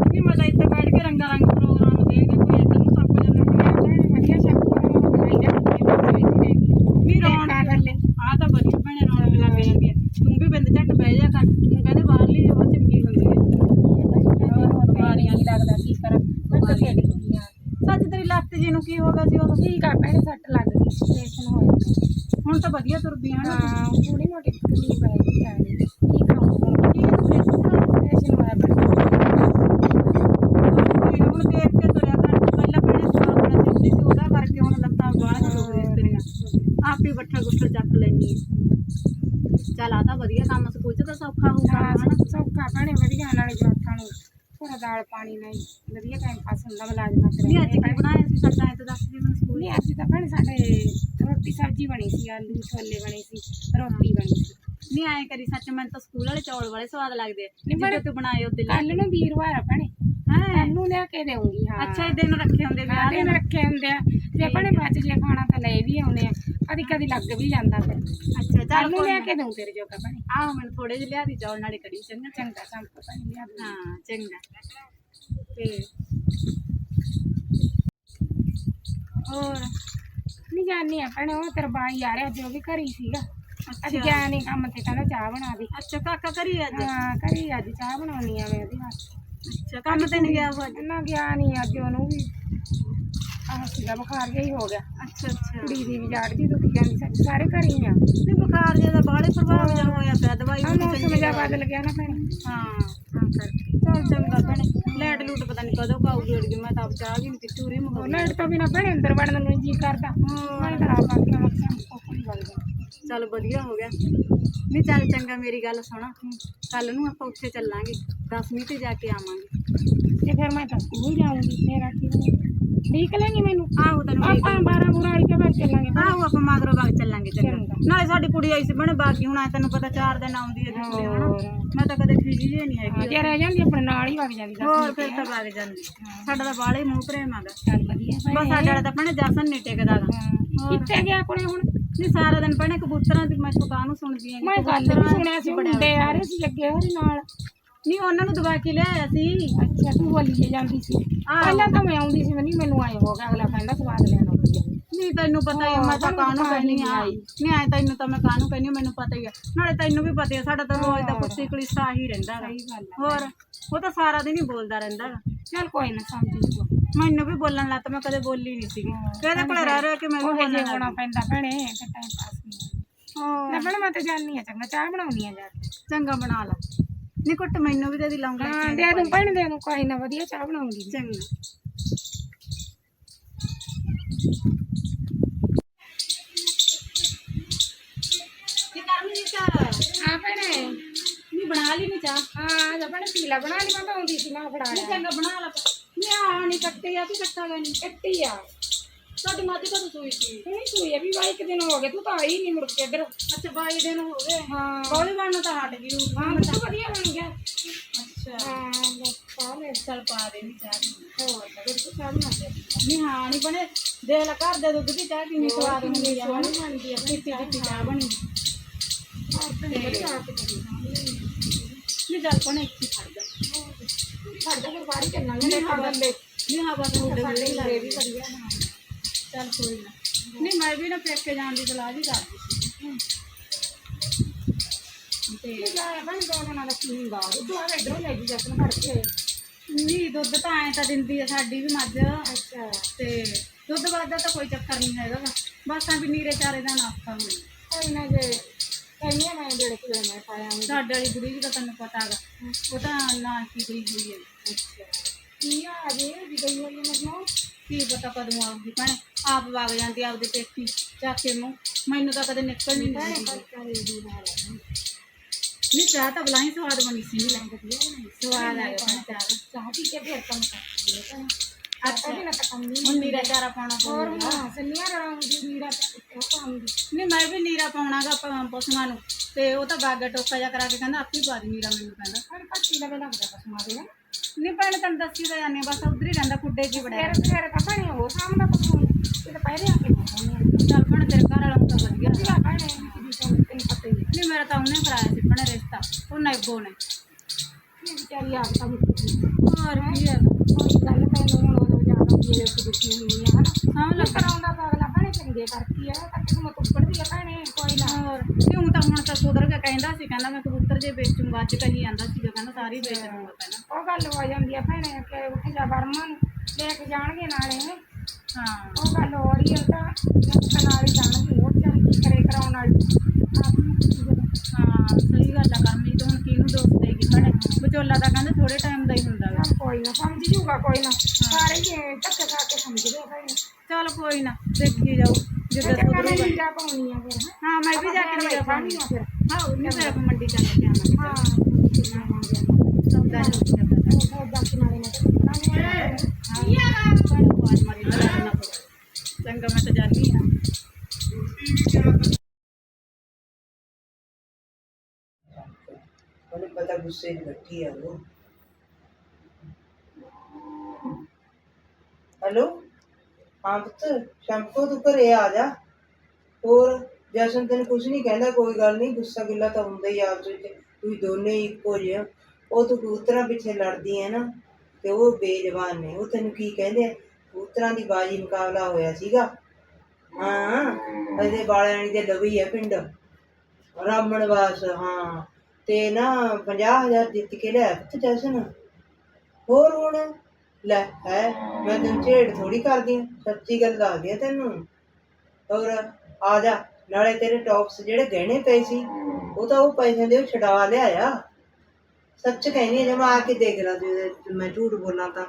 ਨਹੀਂ ਮੈਂ ਤਾਂ ਇੱਥੇ ਬੈਠ ਕੇ ਰੰਗਾ ਰੰਗ ਪ੍ਰੋਗਰਾਮ ਦੇਖ ਕੇ ਕੋਈ ਇੱਧਰ ਨੂੰ ਸੱਪ ਜਾਂਦਾ
ਵਧੀਆ ਸ਼ੱਕ ਬਣਾਈ ਜਾਂਦੀ
ਨਹੀਂ ਰੌਣ ਆ ਤਾਂ ਵਧੀਆ ਭੈਣੇ ਰੌਣਕ ਲੱਗ ਜਾਂਦੀ ਹੈ ਤੂੰ ਵੀ ਬਿੰਦ ਝੱਟ ਬਹਿ ਜਾ ਕਰ ਤੂੰ ਕਹਿੰਦੇ ਬਾਹਰਲੀ ਹਵਾ ਚੰਗੀ ਹੁੰਦੀ ਹੈ
ਬਿਮਾਰੀਆਂ ਨਹੀਂ ਲੱਗਦਾ ਕੀ ਕਰਾਂ ਮੈਂ ਤਾਂ ਖੇਡ ਗਈ ਆ
ਸੱਚ ਤੇਰੀ ਲੱਤ ਜੀ ਨੂੰ ਕੀ ਹੋ ਗਿਆ ਸੀ ਉਦੋਂ
ਠੀਕ ਆ ਭੈਣੇ ਸੱਟ ਲੱਗ ਗਈ ਆਪਰੇਸ਼ਨ ਹੋਇਆ
ਹੁਣ ਤਾਂ ਵਧੀਆ ਤੁਰਦੀ ਆ ਨਾ।
ਹਾਂ ਥੋੜੀ ਮੋਟੀ ਤਕਲੀਫ ਹੈ ਜੀ ਆਣੀ ਕੀ ਕਰਾਂ?
ਕੀ ਆਪਰੇਸ਼ਨ
ਆਪਰੇਸ਼ਨ ਹੋਇਆ ਭੈਣੇ
ਹੁਣ ਦੇਖ ਕੇ ਤੁਰਿਆ ਕਰ ਪਹਿਲਾਂ ਪਹਿਲੇ ਸਾਹ ਬੜਾ ਚੜਦੀ ਸੀ ਉਹਦਾ ਕਰਕੇ ਹੁਣ ਲੱਤਾਂ ਬਾਹਰ ਦੁਖਦੀਆਂ ਤੇਰੀਆਂ। ਆਪ ਹੀ ਬੱਠਾ ਗੁੱਠਾ ਚੱਕ ਲੈਣੀ ਚੱਲ ਆ ਤਾਂ ਵਧੀਆ ਕੰਮ ਸਕੂਲ ਚ ਤਾਂ ਸੌਖਾ ਹੋਊਗਾ
ਹਾਂ
ਹਨਾ।
ਸੌਖਾ ਭੈਣੇ ਵਧੀਆ ਨਾਲੇ ਜਵਾਕਾਂ ਨੂੰ ਥੋੜਾ ਦਾਲ ਪਾਣੀ ਨਹੀਂ ਵਧੀਆ ਟਾਈਮ ਪਾਸ ਹੁੰਦਾ ਮੁਲਾਜ਼ਮਾਂ ਤੇ
ਨਹੀਂ ਅੱਜ ਕੀ ਬਣਾਇਆ ਸੀ ਸੱਚਾਂ ਇਹ ਤਾਂ ਦੱਸ ਦੇ ਮੈਨੂੰ ਸਕੂਲ
ਨਹੀਂ ਅੱਜ ਤਾਂ ਭੈਣੇ ਸਾਡੇ ਰੋਟੀ ਸਬਜ਼ੀ ਬਣੀ ਸੀ ਆਲੂ ਛੋਲੇ ਬਣੇ ਸੀ ਰੋਟੀ ਬਣੀ ਸੀ।
ਨਹੀਂ ਆਏ ਕਰੀ ਸੱਚ ਮੈਨੂੰ ਤਾਂ ਸਕੂਲ ਵਾਲੇ ਚੌਲ ਵਾਲੇ ਸਵਾਦ ਲੱਗਦੇ ਆ।
ਨਹੀਂ
ਜਿਹੜੇ ਤੂੰ ਬਣਾਏ ਉਹਦੇ ਲੈ
ਕੱਲ ਨੂੰ ਵੀਰਵਾਰ ਆ ਭੈਣੇ।
ਹਾਂ?
ਕੱਲ ਲਿਆ ਕੇ ਦੇਉਂਗੀ ਹਾਂ।
ਅੱਛਾ ਇਹ ਦਿਨ ਰੱਖੇ ਹੁੰਦੇ ਦੇ
ਦਿਨ ਰੱਖੇ ਹੁੰਦੇ ਆ। ਜੇ ਆਪਣੇ ਬਚ ਜੇ ਖਾਣਾ ਤਾਂ ਲੈ ਵੀ ਆਉਣੇ ਆ। ਕਦੀ ਕਦੀ ਲੱਗ ਵੀ ਜਾਂਦਾ ਫਿਰ।
ਅੱਛਾ ਚੱਲ
ਨੂੰ ਲਿਆ
ਨਾ।
ਕੇ ਦਊਂ ਤੇਰੇ ਜੋਗਾ ਭੈਣੇ।
ਆਹ ਮੈਨੂੰ ਥੋੜੇ ਜਿਹੇ ਲਿਆ ਦੀ ਚੌਲ ਨਾਲੇ ਕੜੀ ਚੰਗਾ।
ਚੰਗਾ ਸੰਪ ਭੈਣੇ ਲਿਆ ਦੂੰ
ਹਾਂ ਚੰਗਾ। ਤੇ ਹੋਰ?
ਨਹੀਂ ਜਾਣੀ ਆ ਭੈਣੇ ਉਹ ਤੇਰਾ ਬਾਈ ਆ ਰਿਹਾ ਜੋ ਵੀ ਘਰੀ ਸੀਗਾ। ਅੱਜ
ਅੱਛਾ।
ਗਿਆ ਨਹੀਂ ਕੰਮ ਤੇ ਕਹਿੰਦਾ ਚਾਹ ਬਣਾ ਦੇ।
ਅੱਛਾ ਕਾਕਾ ਕਰੀ ਅੱਜ?
ਹਾਂ ਘਰੀ ਅੱਜ ਚਾਹ ਬਣਾਉਣੀ ਆ ਮੈਂ ਉਹਦੇ ਵਾਸਤੇ
ਅੱਛਾ ਕੰਮ ਤੇ ਨਹੀਂ ਗਿਆ ਉਹ ਅੱਜ?
ਨਾ ਗਿਆ ਨਹੀਂ ਅੱਜ ਉਹਨੂੰ ਵੀ। ਆਹ ਸੀਗਾ ਬੁਖਾਰ ਜਿਹਾ ਹੀ ਹੋ ਗਿਆ।
ਅੱਛਾ ਅੱਛਾ।
ਕੁੜੀ ਦੀ ਵੀ ਜਾੜ ਦੀ ਦੁਖੀ ਜਾਂਦੀ ਸੀ ਸਾਰੇ ਘਰੀ ਆ।
ਨਹੀਂ ਬੁਖਾਰ ਜਿਹਾ ਦਾ ਬਾਹਲੇ ਪ੍ਰਭਾਵ ਜਿਹਾ ਹੋਇਆ ਪਿਆ ਦਵਾਈ
ਆ
ਬੂਟੀ
ਮੌਸਮ
ਚੰਗੀ
ਜਿਹਾ। ਬਦਲ ਗਿਆ ਨਾ ਭੈਣੇ।
ਹਾਂ ਹਾਂ ਕਰਕੇ। ਚੱਲ ਚੰਗਾ ਭੈਣੇ ਲੈਟ ਲੂਟ ਪਤਾ ਨਹੀਂ ਕਦੋਂ ਕਾਊਗੀ ਅੜਗੀ ਮੈਂ ਤਾਂ ਆਪ ਚਾਹ ਵੀ ਨਹੀਂ ਪੀਤੀ ਉਰੀ ਮੰਗਾਉਣੀ
ਲਾਈਟ ਤੋਂ ਬਿਨਾ ਭੈਣੇ ਅੰਦਰ ਵੜਨ ਨੂੰ ਜੀ ਕਰਦਾ। ਮੈਂ ਤਾਂ ਆਪ ਆ ਕੇ ਮੱਖਾਂ ਕੋਲ ਹੀ ਵੜ ਗਿਆ
ਚੱਲ ਵਧੀਆ ਹੋ ਗਿਆ। ਨਹੀਂ ਚੱਲ ਚੰਗਾ ਮੇਰੀ ਗੱਲ ਸੁਣ। ਕੱਲ ਨੂੰ ਆਪਾਂ ਉੱਥੇ ਚੱਲਾਂਗੇ। 10ਵੀਂ ਤੇ ਜਾ ਕੇ ਆਵਾਂਗੇ।
ਤੇ ਫਿਰ ਮੈਂ ਤਾਂ ਸਕੂਲ ਜਾਊਂਗੀ। ਮੇਰਾ ਕੀ ਦੇਖ ਲੈਣੀ ਮੈਨੂੰ?
ਆਹੋ ਤੈਨੂੰ ਵੀ
ਆਪਾਂ 12 ਬੁਰਾ ਵਾਲੀ ਕੇ ਬਾਅਦ ਚੱਲਾਂਗੇ।
ਆਹੋ ਆਪਾਂ ਮਗਰੋਂ ਬਾਗ ਚੱਲਾਂਗੇ ਚੰਗਾ।
ਚੰਗਾ।
ਨਾਲੇ ਸਾਡੀ ਕੁੜੀ ਆਈ ਸੀ ਬਣੇ ਬਾਕੀ ਹੁਣ ਆਏ ਤੈਨੂੰ ਪਤਾ ਚਾਰ ਦਿਨ ਆਉਂਦੀ ਹੈ ਕੁੜੀ ਹਨਾ? ਮੈਂ ਤਾਂ ਕਦੇ ਖੀਜੀ ਜੇ ਨਹੀਂ ਹੈਗੀ।
ਜੇ ਰਹਿ ਜਾਂਦੀ ਆਪਣੇ ਨਾਲ ਹੀ ਵਗ ਜਾਂਦੀ
ਹੋਰ ਫਿਰ ਤਾਂ ਵਗ ਜਾਂਦੀ। ਸਾਡਾ ਤਾਂ ਬਾਲੇ ਮੂੰਹ ਪ੍ਰੇਮ ਆਗਾ
ਚੱਲ ਵਧੀਆ
ਬਸ ਸਾਡੇ ਵਾਲਾ ਤਾਂ ਭੈਣੇ ਜਸਨ ਨਹੀਂ ਟਿਕਦਾ ਗਾ।
ਕਿੱਥੇ ਗਿਆ ਕੁੜੇ ਹੁਣ?
ਨਹੀਂ ਸਾਰਾ ਦਿਨ ਭੈਣੇ ਕਬੂਤਰਾਂ ਦੀ ਮੈਂ ਸੁਕਾ ਨੂੰ ਸੁਣਦੀ ਆਂ
ਮੈਂ ਗੱਲ ਵੀ ਸੁਣਿਆ ਸੀ ਮੁੰਡੇ ਆ ਰਹੇ ਸੀ ਅੱਗੇ ਹੋਰੀ ਨਾਲ।
ਨਹੀਂ ਉਹਨਾਂ ਨੂੰ ਦਵਾ ਕੇ ਲਿਆਇਆ ਸੀ।
ਅੱਛਾ ਤੂੰ ਬੋਲੀ ਜਾਂਦੀ ਸੀ। ਪਹਿਲਾਂ ਤਾਂ ਮੈਂ ਆਉਂਦੀ ਸੀ ਨਹੀਂ ਮੈਨੂੰ ਆਏ ਹੋ ਗਿਆ ਅਗਲਾ ਕਹਿੰਦਾ ਸਵਾਦ ਲੈਣਾ
ਨਹੀਂ ਤੈਨੂੰ ਪਤਾ ਹੀ ਆ, ਮੈਂ ਤਾਂ ਕਾਹਨੂੰ ਕਹਿਨੀ ਆ। ਨਹੀਂ ਆਏ ਤੈਨੂੰ ਤਾਂ ਮੈਂ ਕਾਹਨੂੰ ਆ, ਮੈਨੂੰ ਪਤਾ ਹੀ ਆ। ਨਾਲੇ ਤੈਨੂੰ ਵੀ ਪਤਾ ਹੀ ਆ ਸਾਡਾ ਤਾਂ ਰੋਜ਼ ਦਾ ਕੁੱਤੀ ਕਲੀਸਾ ਹੀ ਰਹਿੰਦਾ ਗਾ।
ਗੱਲ
ਹੋਰ ਉਹ ਤਾਂ ਸਾਰਾ ਦਿਨ ਹੀ ਬੋਲਦਾ ਰਹਿੰਦਾ ਗਾ।
ਚੱਲ ਕੋਈ ਨਾ ਸਮਝ
ਮੈਨੂੰ ਵੀ ਬੋਲਣ ਲੱਗ ਤਾਂ ਮੈਂ ਕਦੇ ਬੋਲੀ ਨਹੀਂ ਸੀਗੀ। ਇਹਦੇ ਕੋਲ ਰਹਿ ਰਹਿ ਕੇ ਮੈਂ ਵੀ ਬੋਲਣ
ਜੇ
ਲੱਗ
ਹੋਣਾ ਪੈਂਦਾ ਭੈਣੇ ਤੇ ਟਾਈਮ ਪਾਸ ਨਹੀਂ
ਹਾਂ
ਨਾ ਭੈਣੇ ਮੈਂ ਤਾਂ ਜਾਣੀ ਆ ਚੰਗਾ ਚਾਹ ਬਣਾਉਣੀ ਆ ਜਾ ਕੇ।
ਚੰਗਾ ਬਣਾ ਲਾ। ਨਹੀਂ ਕੁੱਟ ਮੈਨੂੰ ਵੀ ਦੇ ਦੀ ਲਾਉਂਗਾ
ਹਾਂ ਦੇ ਦੂੰ ਭੈਣੇ ਦੇ ਦੂੰ ਕੋਈ ਨਾ ਵਧੀਆ ਚਾਹ ਬਣਾਉਂਗੀ।
ਚੰਗਾ। ਕੀ ਕਰਨੀ ਜੀ ਚਾਹ
ਹਾਂ ਭੈਣੇ
ਨਹੀਂ ਬਣਾ ਲਈ ਨਹੀਂ ਚਾਹ
ਹਾਂ ਜਾ ਭੈਣੇ ਪੀਲਾ ਬਣਾ ਲਈ ਮੈਂ ਤਾਂ ਆਉਂਦੀ ਸੀ ਮੈਂ ਫੜਾ
ਨਹੀਂ
ਲਿਆ
ਚੰਗਾ ਬਣਾ ਲਾ ਨਹੀਂ ਆ ਨਹੀਂ ਕੱਟੇ ਆ ਕਿ ਕੱਟਾ ਗਾ ਨਹੀਂ
ਕੱਟੀ ਆ
ਤੁਹਾਡੀ ਮੱਝ ਕਦੋਂ ਸੂਈ ਸੀ
ਨਹੀਂ ਤੂੰ ਇਹ ਵੀ ਬਾਈ ਇੱਕ ਦਿਨ ਹੋ ਗਏ ਤੂੰ ਤਾਂ ਆਈ ਨਹੀਂ ਮੁੜ ਕੇ ਇੱਧਰ
ਅੱਛਾ 22 ਦਿਨ ਹੋ ਗਏ
ਹਾਂ
ਬੋਲੀ ਬਣਨ ਤਾਂ ਹਟ ਗਈ ਹੋਊ।
ਹਾਂ ਤੂੰ ਵਧੀਆ ਬਣ
ਨਹੀਂ ਹਾਂ ਨਹੀਂ ਬਣੇ। ਦੇਖ ਲੈ ਘਰ ਦੇ ਦੁੱਧ ਦੀ ਚਾਹ ਕਿੰਨੀ ਸਵਾਦ ਹੁੰਦੀ ਆ ਹਨਾ?
ਬਣਦੀ ਆ
ਪੀਤੀ ਪੀਤੀ ਚਾਹ ਬਣੀ।
ਹੋਰ ਤਾਂ ਵਧੀਆ ਆ ਕੇ ਕਰੀ
ਨਹੀਂ ਚੱਲ ਪਣੇ ਇੱਥੇ ਖੜ ਜਾ
ਸਾਡੇ ਫਿਰ ਬਾਹਰ ਹੀ ਚੱਲਾਂਗੇ ਨੇ ਖੜਨ ਦੇ
ਨਹੀਂ ਹਵਾ ਤਾਂ ਉੱਡ
ਸਾਡੇ
ਗਈ
ਘਰੇ ਵੀ ਵਧੀਆ ਨਾ।
ਚੱਲ ਕੋਈ ਨਾ। ਨਹੀਂ ਮੈਂ ਵੀ ਨਾ ਪੇਕੇ ਜਾਣ ਦੀ ਸਲਾਹ ਵੀ ਕਰਦੀ ਸੀ। ਤੇ
ਤੇ ਜਾਇਆ ਬਣ ਦੋ ਜਣਾ ਦਾ ਕੀ ਹੁੰਦਾ? ਤੂੰ ਆ ਇਧਰੋਂ ਲੈ ਜੀ ਜਸਨ ਫੜ ਕੇ।
ਨਹੀਂ ਦੁੱਧ ਤਾਂ ਐ ਤਾਂ ਦਿੰਦੀ ਆ ਸਾਡੀ ਵੀ ਮੱਝ।
ਅੱਛਾ।
ਤੇ ਦੁੱਧ ਵੱਧਦਾ ਤਾਂ ਕੋਈ ਚੱਕਰ ਨਹੀਂ ਹੈਗਾ। ਗਾ। ਬਸ ਆ ਵੀ ਨੀਰੇ ਚਾਰੇ ਦਾ ਨਾਸਤਾ ਹੋਣਾ
ਕੋਈ ਨਾ ਜੇ ਕਹਿੰਦੀ ਮੈਂ ਜਿਹੜੇ ਕਿਲੇ ਮੈਂ ਪਾਇਆ
ਸਾਡੇ ਵਾਲੀ ਬੁੜੀ ਜੀ ਦਾ ਤੈਨੂੰ ਪਤਾ ਹੈਗਾ ਉਹ ਤਾਂ ਨਾਨਕੀ ਗਈ ਹੋਈ ਹੈ
ਕੀ ਆ ਜੇ ਵੀ ਗਈ ਹੋਈ ਮੈਨੂੰ
ਕੀ ਪਤਾ ਕਦੋਂ ਆਉਗੀ ਭੈਣੇ। ਆਪ ਵਗ ਜਾਂਦੀ ਆਪਦੇ ਪੇਟੀ ਚੱਕ ਕੇ ਮੂੰਹ ਮੈਨੂੰ ਤਾਂ ਕਦੇ ਨਿਕਲ ਨਹੀਂ ਦਿੰਦੀ। ਨਹੀਂ ਚਾਹ ਤਾਂ ਬਲਾਈ ਸਵਾਦ ਬਣੀ ਸੀ ਨਹੀਂ ਲੱਗਦੀ ਸਵਾਦ ਆ ਗਿਆ। ਚਾਹ।
ਚਾਹ ਪੀ ਕੇ ਫਿਰ ਕੰਮ ਕਰਦੀ ਹੈ ਭੈਣੇ
ਅੱਛਾ।
ਵੀ ਨਾ ਤਾਂ ਕੰਮ ਨਹੀਂ
ਹੁਣ ਨੀਰਾ ਚਾਰਾ ਪਾਉਣਾ
ਹੋਰ ਹਾਂ ਸੰਨੀਆਂ ਰਹਾਂਗੀ ਨੀਰਾ ਉਹ ਪਾਉਂਗੀ
ਨਹੀਂ ਮੈਂ ਵੀ ਨੀਰਾ ਪਾਉਣਾਗਾ ਪਸ਼ੂਆਂ ਨੂੰ। ਤੇ ਉਹ ਤਾਂ ਬਾਗਾ ਟੋਕਾ ਜਿਹਾ ਕਰਾ ਕੇ ਕਹਿੰਦਾ ਆਪੇ ਪਾ ਦੀ ਨੀਰਾ ਮੈਨੂੰ ਕਹਿੰਦਾ।
ਹਰ ਪੱਤੀ ਦਾ ਲੱਗਦਾ ਪਸਮਾ ਦੇ
ਨਹੀਂ ਭੈਣੇ ਤੈਨੂੰ ਦੱਸੀ ਤਾਂ ਜਾਂਦੇ ਬਸ ਉਧਰ ਹੀ ਰਹਿੰਦਾ ਖੁੱਡੇ ਕੀ ਬੜਿਆ
ਫਿਰ ਫਿਰ ਤਾਂ ਭੈਣੇ ਉਹ ਸਾਹਮਣਾ ਪਸਮਾ ਤੇ ਤਾਂ ਪਹਿਲੇ ਆ ਕੇ ਪਾਉਂਦੀ
ਚੱਲ ਭੈਣੇ ਤੇਰੇ ਘਰ ਵਾਲਾ ਤਾਂ ਵਧੀਆ
ਭੈਣੇ। ਦੀ ਤੁਹਾਨੂੰ ਤੈਨੂੰ ਪਤਾ ਹੀ ਹੈ।
ਨਹੀਂ ਮੇਰਾ ਤਾਂ ਉਹਨੇ ਕਰਾਇਆ ਸੀ ਭੈਣੇ ਰਿਸ਼ਤਾ। ਉਹ ਨੈਬੋ ਨੇ।
ਇਹ ਵਿਚਾਰੀ ਆਪ ਤਾਂ ਮੁੱਕੀ
ਹੋਰ ਕੀ ਹੈ?
ਕੋਈ ਗੱਲ ਤੈਨੂੰ ਹੁਣ ਉਹ ਕਿ ਦੁਖੀ ਹੋਈ ਹੈ ਹਨਾ?
ਹਾਂ ਲੱਗ
ਕਰਾਉਂਦਾ ਪਾਗਲਾ ਭੈਣੇ ਚੰਗੇ ਕਰਤੀ ਆ ਤਾਂ ਕਿ ਮੈਂ ਤੁੱਪੜਦੀ ਆ ਭੈਣੇ ਕੋਈ ਨਾ।
ਹੋਰ ਕਿਉਂ ਤਾਂ ਹੁਣ ਤਾਂ ਸੁਧਰ ਕੇ ਕਹਿੰਦਾ ਸੀ ਕਹਿੰਦਾ ਮੈਂ ਕਬੂਤਰ ਜੇ ਵੇਚੂੰਗਾ ਅੱਜ ਕਹੀ ਜਾਂਦਾ ਸੀ ਕਹਿੰਦਾ ਸਾਰੀ ਵੇਚ ਦੂੰਗਾ ਪਹਿਲਾਂ
ਉਹ ਗੱਲ ਹੋ ਜਾਂਦੀ ਆ ਭੈਣੇ ਕਿ ਉੱਥੇ ਜਾ ਵਰਮਾ ਨੂੰ ਲੈ ਕੇ ਜਾਣਗੇ ਨਾਲੇ।
ਹਾਂ।
ਉਹ ਗੱਲ ਹੋ ਰਹੀ ਹੈ ਤਾਂ ਮੁੱਕ ਨਾਲ ਹੀ ਜਾਣਗੇ ਉਹ ਕੀ ਕਰੇ ਕਰਾਉਣ ਵਾਲੀ। ਆਪ ਨੂੰ ਕੀ ਜਦੋਂ
ਹਾਂ ਸਹੀ ਗੱਲ ਆ ਕਰਮੀ ਤੋਂ ਹੁਣ ਕਿਹਨੂੰ ਦੋਸਤ ਦੇਗੀ ਭੈਣੇ? ਵਿਚੋਲਾ ਤਾਂ ਕਹਿੰਦਾ ਥੋੜੇ ਟਾਈਮ ਦਾ ਹੀ ਹੁੰਦਾ ਵਾ।
ਚੱਲ ਕੋਈ ਨਾ ਸਮਝ ਜੂਗਾ ਕੋਈ ਨਾ। ਸਾਰੇ ਹੀ ਧੱਕੇ ਖਾ ਕੇ ਸਮਝਦੇ ਭੈਣੇ।
ਚਲ ਕੋਈ ਨਾ ਦੇਖੀ ਜਾਓ ਜਿੱਦਾਂ
ਚੰਗਾ ਮੈਂ
ਸੁਧਰੂਗਾ
ਨੀਰਾ ਪਾਉਣੀ ਆ ਫਿਰ ਹੈਂ।
ਹਾਂ ਮੈਂ ਵੀ ਜਾ ਕੇ ਨੀਰਾ
ਪਾਣੀ ਆ ਫਿਰ।
ਹਾਂ ਨਹੀਂ ਫਿਰ ਆਪਾਂ ਮੰਡੀ ਚੱਲ ਕੇ ਆਵਾਂਗੇ
ਹਾਂ।
ਸੌਦਾ ਹੋ ਜਾਂਦਾ
ਉਹ ਦੱਸ ਨਾਲੇ ਨਾ ਤਾਂ
ਚੰਗਾ ਮੈਂ ਤਾਂ ਜਾਣੀ ਹਾਂ
ਉਹਨੂੰ ਪਤਾ ਗੁੱਸੇ 'ਚ ਬੈਠੀ ਆ ਉਹ ਹੈਲੋ ਹਾਂ ਪੁੱਤ ਸ਼ੰਕੋ ਤੂੰ ਘਰੇ ਆ ਜਾ ਹੋਰ ਜਸ਼ਨ ਤੈਨੂੰ ਕੁਝ ਨਹੀਂ ਕਹਿੰਦਾ ਕੋਈ ਗੱਲ ਨਹੀਂ ਗੁੱਸਾ ਗਿੱਲਾ ਤਾਂ ਹੁੰਦਾ ਹੀ ਆਪਸ ਵਿੱਚ ਤੁਸੀਂ ਦੋਨੇ ਹੀ ਇੱਕੋ ਜਿਹੇ ਹੋ। ਉਹ ਤੂੰ ਕਬੂਤਰਾਂ ਪਿੱਛੇ ਲੜਦੀ ਹੈ ਨਾ ਤੇ ਉਹ ਬੇਜ਼ਬਾਨ ਨੇ। ਉਹ ਤੈਨੂੰ ਕੀ ਕਹਿੰਦੇ ਆ? ਕਬੂਤਰਾਂ ਦੀ ਬਾਜੀ ਮੁਕਾਬਲਾ ਹੋਇਆ ਸੀਗਾ। ਹਾਂ ਇਹਦੇ ਬਾਲਿਆਣੀ ਦੇ ਲਵੀ ਹੈ ਪਿੰਡ। ਰਾਮਣਵਾਸ ਹਾਂ। ਤੇ ਨਾ 50000 ਜਿੱਤ ਕੇ ਲੈ ਪੁੱਤ ਜਸ਼ਨ। ਹੋਰ ਹੁਣ? ਲੈ ਹੈ ਮੈਂ ਤੈਨੂੰ ਝੇੜ ਥੋੜੀ ਕਰਦੀ ਆਂ, ਸੱਚੀ ਗੱਲ ਦੱਸਦੀ ਆ ਤੈਨੂੰ। ਔਰ ਆ ਜਾ। ਨਾਲੇ ਤੇਰੇ ਟੌਪਸ ਜਿਹੜੇ ਗਹਿਣੇ ਪਏ ਸੀ ਉਹ ਤਾਂ ਉਹ ਪੈਸਿਆਂ ਦੇ ਉਹ ਛਡਾ ਲਿਆਇਆ। ਸੱਚ ਕਹਿੰਦੀ ਜੇ ਮੈਂ ਆ ਕੇ ਦੇਖ ਲਾ ਜੇ ਮੈਂ ਝੂਠ ਬੋਲਾਂ ਤਾਂ।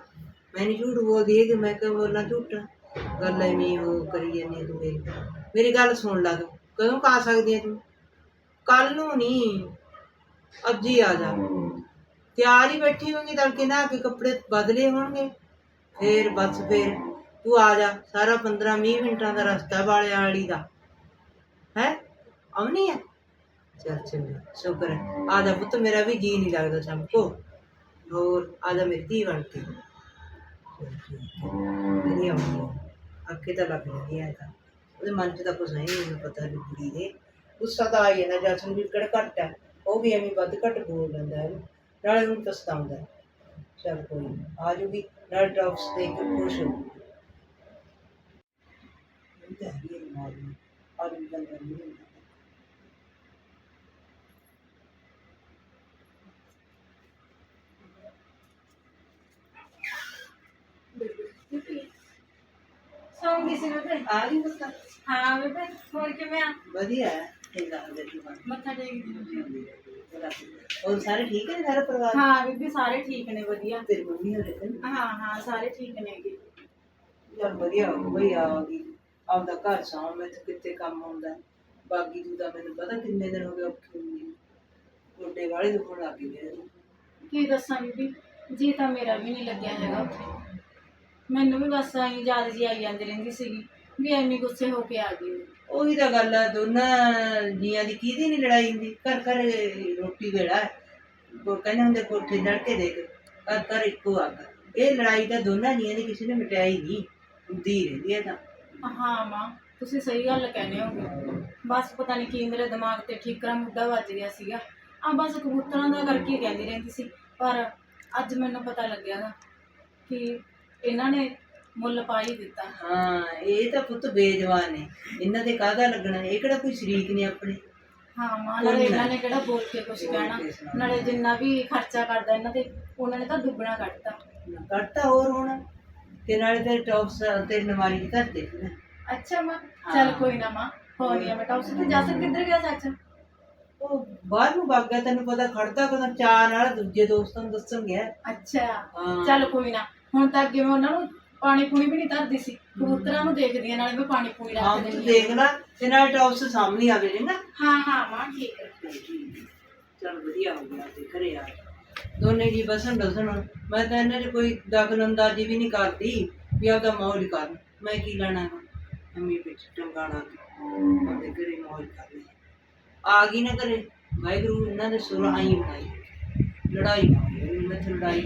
ਮੈਂ ਨਹੀਂ ਝੂਠ ਬੋਲਦੀ ਇਹ ਕਿ ਮੈਂ ਕਿਉਂ ਬੋਲਾਂ ਝੂਠ? ਗੱਲ ਐਵੇਂ ਉਹ ਕਰੀ ਜਾਂਦੀ ਆ ਤੂੰ ਮੇਰੀ ਮੇਰੀ ਗੱਲ ਸੁਣ ਲਾ ਤੂੰ। ਕਦੋਂ ਕਾ ਸਕਦੀ ਤੂੰ? ਕੱਲ ਨੂੰ ਨਹੀਂ ਅੱਜ ਹੀ ਆ ਜਾ। ਤਿਆਰ ਹੀ ਬੈਠੀ ਹੋਗੀ ਤੜਕੇ ਨਹਾ ਕੇ ਕੱਪੜੇ ਬਦਲੇ ਹੋਣਗੇ। ਫੇਰ ਬਸ ਫੇਰ ਤੂੰ ਆ ਜਾ। ਸਾਰਾ 15 20 ਮਿੰਟਾਂ ਦਾ ਰਸਤਾ ਵਾਲਿਆਂ ਵਾਲੀ ਦਾ। ਹੈ? ਆਉਣੀ ਹੈ ਚੱਲ ਚੰਗਾ, ਸ਼ੁਕਰ ਹੈ। ਆ ਪੁੱਤ, ਮੇਰਾ ਵੀ ਜੀ ਨਹੀਂ ਲੱਗਦਾ ਸ਼ਾਮ ਕੋ। ਹੋਰ ਆ ਮੇਰੀ ਧੀ ਬਣ ਕੇ। ਵਧੀਆ ਆਉਂਦੀ ਅੱਖੇ ਤਾਂ ਲੱਗ ਜਾਂਦੀ ਹੈ ਤਾਂ। ਉਹਦੇ ਮਨ 'ਚ ਤਾਂ ਕੁਛ ਨਹੀਂ, ਮੈਨੂੰ ਪਤਾ ਨਹੀਂ ਕੁੜੀ ਦੇ। ਗੁੱਸਾ ਤਾਂ ਆ ਜਾਂਦਾ ਜਸਨ ਵੀ ਕਿਹੜਾ ਘੱਟ ਹੈ। ਉਹ ਵੀ ਐਵੇਂ ਵੱਧ ਘੱਟ ਬੋਲ ਲੈਂਦਾ ਹੈ। ਨਾਲੇ ਹੁਣ ਪਛਤਾਉਂਦਾ ਹੈ। ਚੱਲ ਕੋਈ ਨਹੀਂ ਆ ਜੂਗੀ ਨਾਲ ਡੌਗਸ ਦੇਖ ਕੇ ਖੁਸ਼ ਹੋ ਇਹ ਤਾਂ ਗੱਲ ਕਰਨੀ ਹੈ।
ਸੌਂਗੀ ਸੀ ਬੇਬੇ
ਆ ਗਈ ਪੁੱਤ
ਹਾਂ ਬੇਬੇ ਹੋਰ ਕਿਵੇਂ ਆ
ਵਧੀਆ ਹੈ ਚੰਗਾ ਹੋ ਗਿਆ ਤੂੰ ਬਣ
ਮੱਥਾ ਟੇਕਦੀ
ਹੋਰ ਸਾਰੇ ਠੀਕ ਹੈ ਸਾਰਾ ਪਰਿਵਾਰ
ਹਾਂ ਬੀਬੀ ਸਾਰੇ ਠੀਕ ਨੇ ਵਧੀਆ
ਤੇਰੀ ਮੰਮੀ ਹੋਰੇ ਤੇ
ਹਾਂ ਹਾਂ ਸਾਰੇ ਠੀਕ ਨੇਗੇ
ਚੱਲ ਵਧੀਆ ਹੋ ਬਈ ਆ ਗਈ ਆਪਦਾ ਘਰ ਸਾਂਭ ਮੈਂ ਤੇ ਕਿਤੇ ਕੰਮ ਆਉਂਦਾ ਬਾਕੀ ਤੂੰ ਤਾਂ ਮੈਨੂੰ ਪਤਾ ਕਿੰਨੇ ਦਿਨ ਹੋ ਗਏ ਔਖੀ ਹੁੰਦੀ ਨੂੰ। ਗੋਡੇ ਵਾਲੇ ਦੁਖਣ ਲੱਗ ਗਏ ਮੇਰੇ
ਕੀ ਦੱਸਾਂ ਬੀਬੀ ਜੀ ਤਾਂ ਮੇਰਾ ਵੀ ਨਹੀਂ ਲੱਗਿਆ ਹੈਗਾ ਉੱਥੇ ਮੈਨੂੰ ਵੀ ਬਸ ਆਈ ਯਾਦ ਜੀ ਆਈ ਜਾਂਦੀ ਰਹਿੰਦੀ ਸੀਗੀ ਵੀ ਐਵੇਂ ਗੁੱਸੇ ਹੋ ਕੇ ਆ ਗਈ
ਉਹੀ। ਤਾਂ ਗੱਲ ਆ ਦੋਨਾਂ ਜੀਆਂ ਦੀ ਕਿਹਦੀ ਨਹੀਂ ਲੜਾਈ ਹੁੰਦੀ? ਘਰ ਘਰ ਰੋਟੀ ਵੇਲਾ ਹੈ। ਉਹ ਕਹਿੰਦੇ ਹੁੰਦੇ ਕੋਠੇ ਚੜ ਕੇ ਦੇਖ ਘਰ ਘਰ ਇੱਕੋ ਅੱਗ। ਇਹ ਲੜਾਈ ਤਾਂ ਦੋਨਾਂ ਜੀਆਂ ਦੀ ਕਿਸੇ ਨੇ ਮਿਟਾਈ ਨਹੀਂ ਹੁੰਦੀ ਰਹਿੰਦੀ ਹੈ ਤਾਂ।
ਹਾਂ ਮਾਂ ਤੁਸੀਂ ਸਹੀ ਗੱਲ ਕਹਿੰਦੇ ਹੋ। ਬਸ ਪਤਾ ਨਹੀਂ ਕੀ ਮੇਰੇ ਦਿਮਾਗ ਤੇ ਠੀਕਰਾ ਮੁੱਦਾ ਵੱਜ ਗਿਆ ਸੀਗਾ। ਆ ਬਸ ਕਬੂਤਰਾਂ ਦਾ ਕਰਕੇ ਕਹਿੰਦੀ ਰਹਿੰਦੀ ਸੀ ਪਰ ਅੱਜ ਮੈਨੂੰ ਪਤਾ ਲੱਗਿਆ ਗਾ ਕਿ ਇਹਨਾਂ ਨੇ ਮੁੱਲ ਪਾ ਹੀ ਦਿੱਤਾ।
ਹਾਂ ਇਹ ਤਾਂ ਪੁੱਤ ਬੇਜਵਾਨ ਨੇ ਇਹਨਾਂ ਦੇ ਕਾਹਦਾ ਲੱਗਣਾ? ਇਹ ਕਿਹੜਾ ਕੋਈ ਸ਼ਰੀਕ ਨੇ ਆਪਣੇ?
ਹਾਂ ਮਾਂ ਨਾਲੇ ਇਹਨਾਂ ਨੇ ਕਿਹੜਾ ਬੋਲ ਕੇ ਕੁਝ ਕਹਿਣਾ? ਨਾਲੇ ਜਿੰਨਾ ਵੀ ਖਰਚਾ ਕਰਦਾ ਇਹਨਾਂ ਤੇ ਉਹਨਾਂ ਨੇ ਤਾਂ ਦੁੱਗਣਾ ਕੱਢਤਾ।
ਕੱਟਤਾ ਹੋਰ ਹੁਣ? ਤੇ ਨਾਲੇ ਤੇ ਟੌਪਸ ਤੇ ਨਮਾਰੀ ਦੀ
ਅੱਛਾ ਮਾਂ ਚੱਲ ਕੋਈ ਨਾ ਮਾਂ ਹੋਣੀ ਆ ਬੇਟਾ ਉਸ ਤੇ ਜਾ ਸਕ ਕਿੱਧਰ ਗਿਆ ਸੱਚ?
ਉਹ ਬਾਹਰ ਨੂੰ ਵਗ ਗਿਆ ਤੈਨੂੰ ਪਤਾ ਖੜਦਾ ਕਦੋਂ ਚਾਹ ਨਾਲ ਦੂਜੇ ਦੋਸਤਾਂ ਨੂੰ ਦੱਸਣ ਗਿਆ।
ਅੱਛਾ
ਹਾਂ।
ਚੱਲ ਕੋਈ ਨਾ ਹੁਣ ਤਾਂ ਅੱਗੇ ਮੈਂ ਉਹਨਾਂ ਨੂੰ ਪਾਣੀ ਪੂਣੀ ਵੀ ਨਹੀਂ ਧਰਦੀ ਸੀ ਕਬੂਤਰਾਂ ਨੂੰ ਦੇਖਦੀਆਂ ਨਾਲੇ ਮੈਂ ਪਾਣੀ ਪੂਣੀ
ਹਾਂ
ਰੱਖ
ਤੂੰ
ਦਿੰਦੀ
ਦੇਖ ਲੈ ਤੇ ਨਾਲ ਟੌਪਸ ਸਾਹਮਣੇ ਆਵੇ ਨਾ
ਹਾਂ ਹਾਂ ਮਾਂ ਠੀਕ ਹੈ।
ਚਲ ਵਧੀਆ ਹੋ ਗਿਆ ਤੇ ਘਰੇ ਆ। ਦੋਨੇ ਜੀ ਬਸਣ ਡਸਣ ਮੈਂ ਤਾਂ ਇਹਨਾਂ 'ਚ ਕੋਈ ਦਖਲ ਅੰਦਾਜ਼ੀ ਵੀ ਨਹੀਂ ਕਰਦੀ ਵੀ ਆਪਦਾ ਮੌਜ ਕਰਨ। ਮੈਂ ਕੀ ਲੈਣਾ ਹੈ ਅੰਮੀ ਵਿੱਚ ਟੰਗਾਣਾ ਆਪਦੇ ਘਰੇ ਮੌਜ ਕਰ ਲਈ ਆ ਗਈ ਨਾ ਘਰੇ। ਵਾਹਿਗੁਰੂ ਇਹਨਾਂ ਦੇ ਸੁਰ ਆਈ ਬਣਾਈ। ਲੜਾਈ ਨਾ ਹੋਵੇ, ਮੈਂ ਤੇ ਲੜਾਈ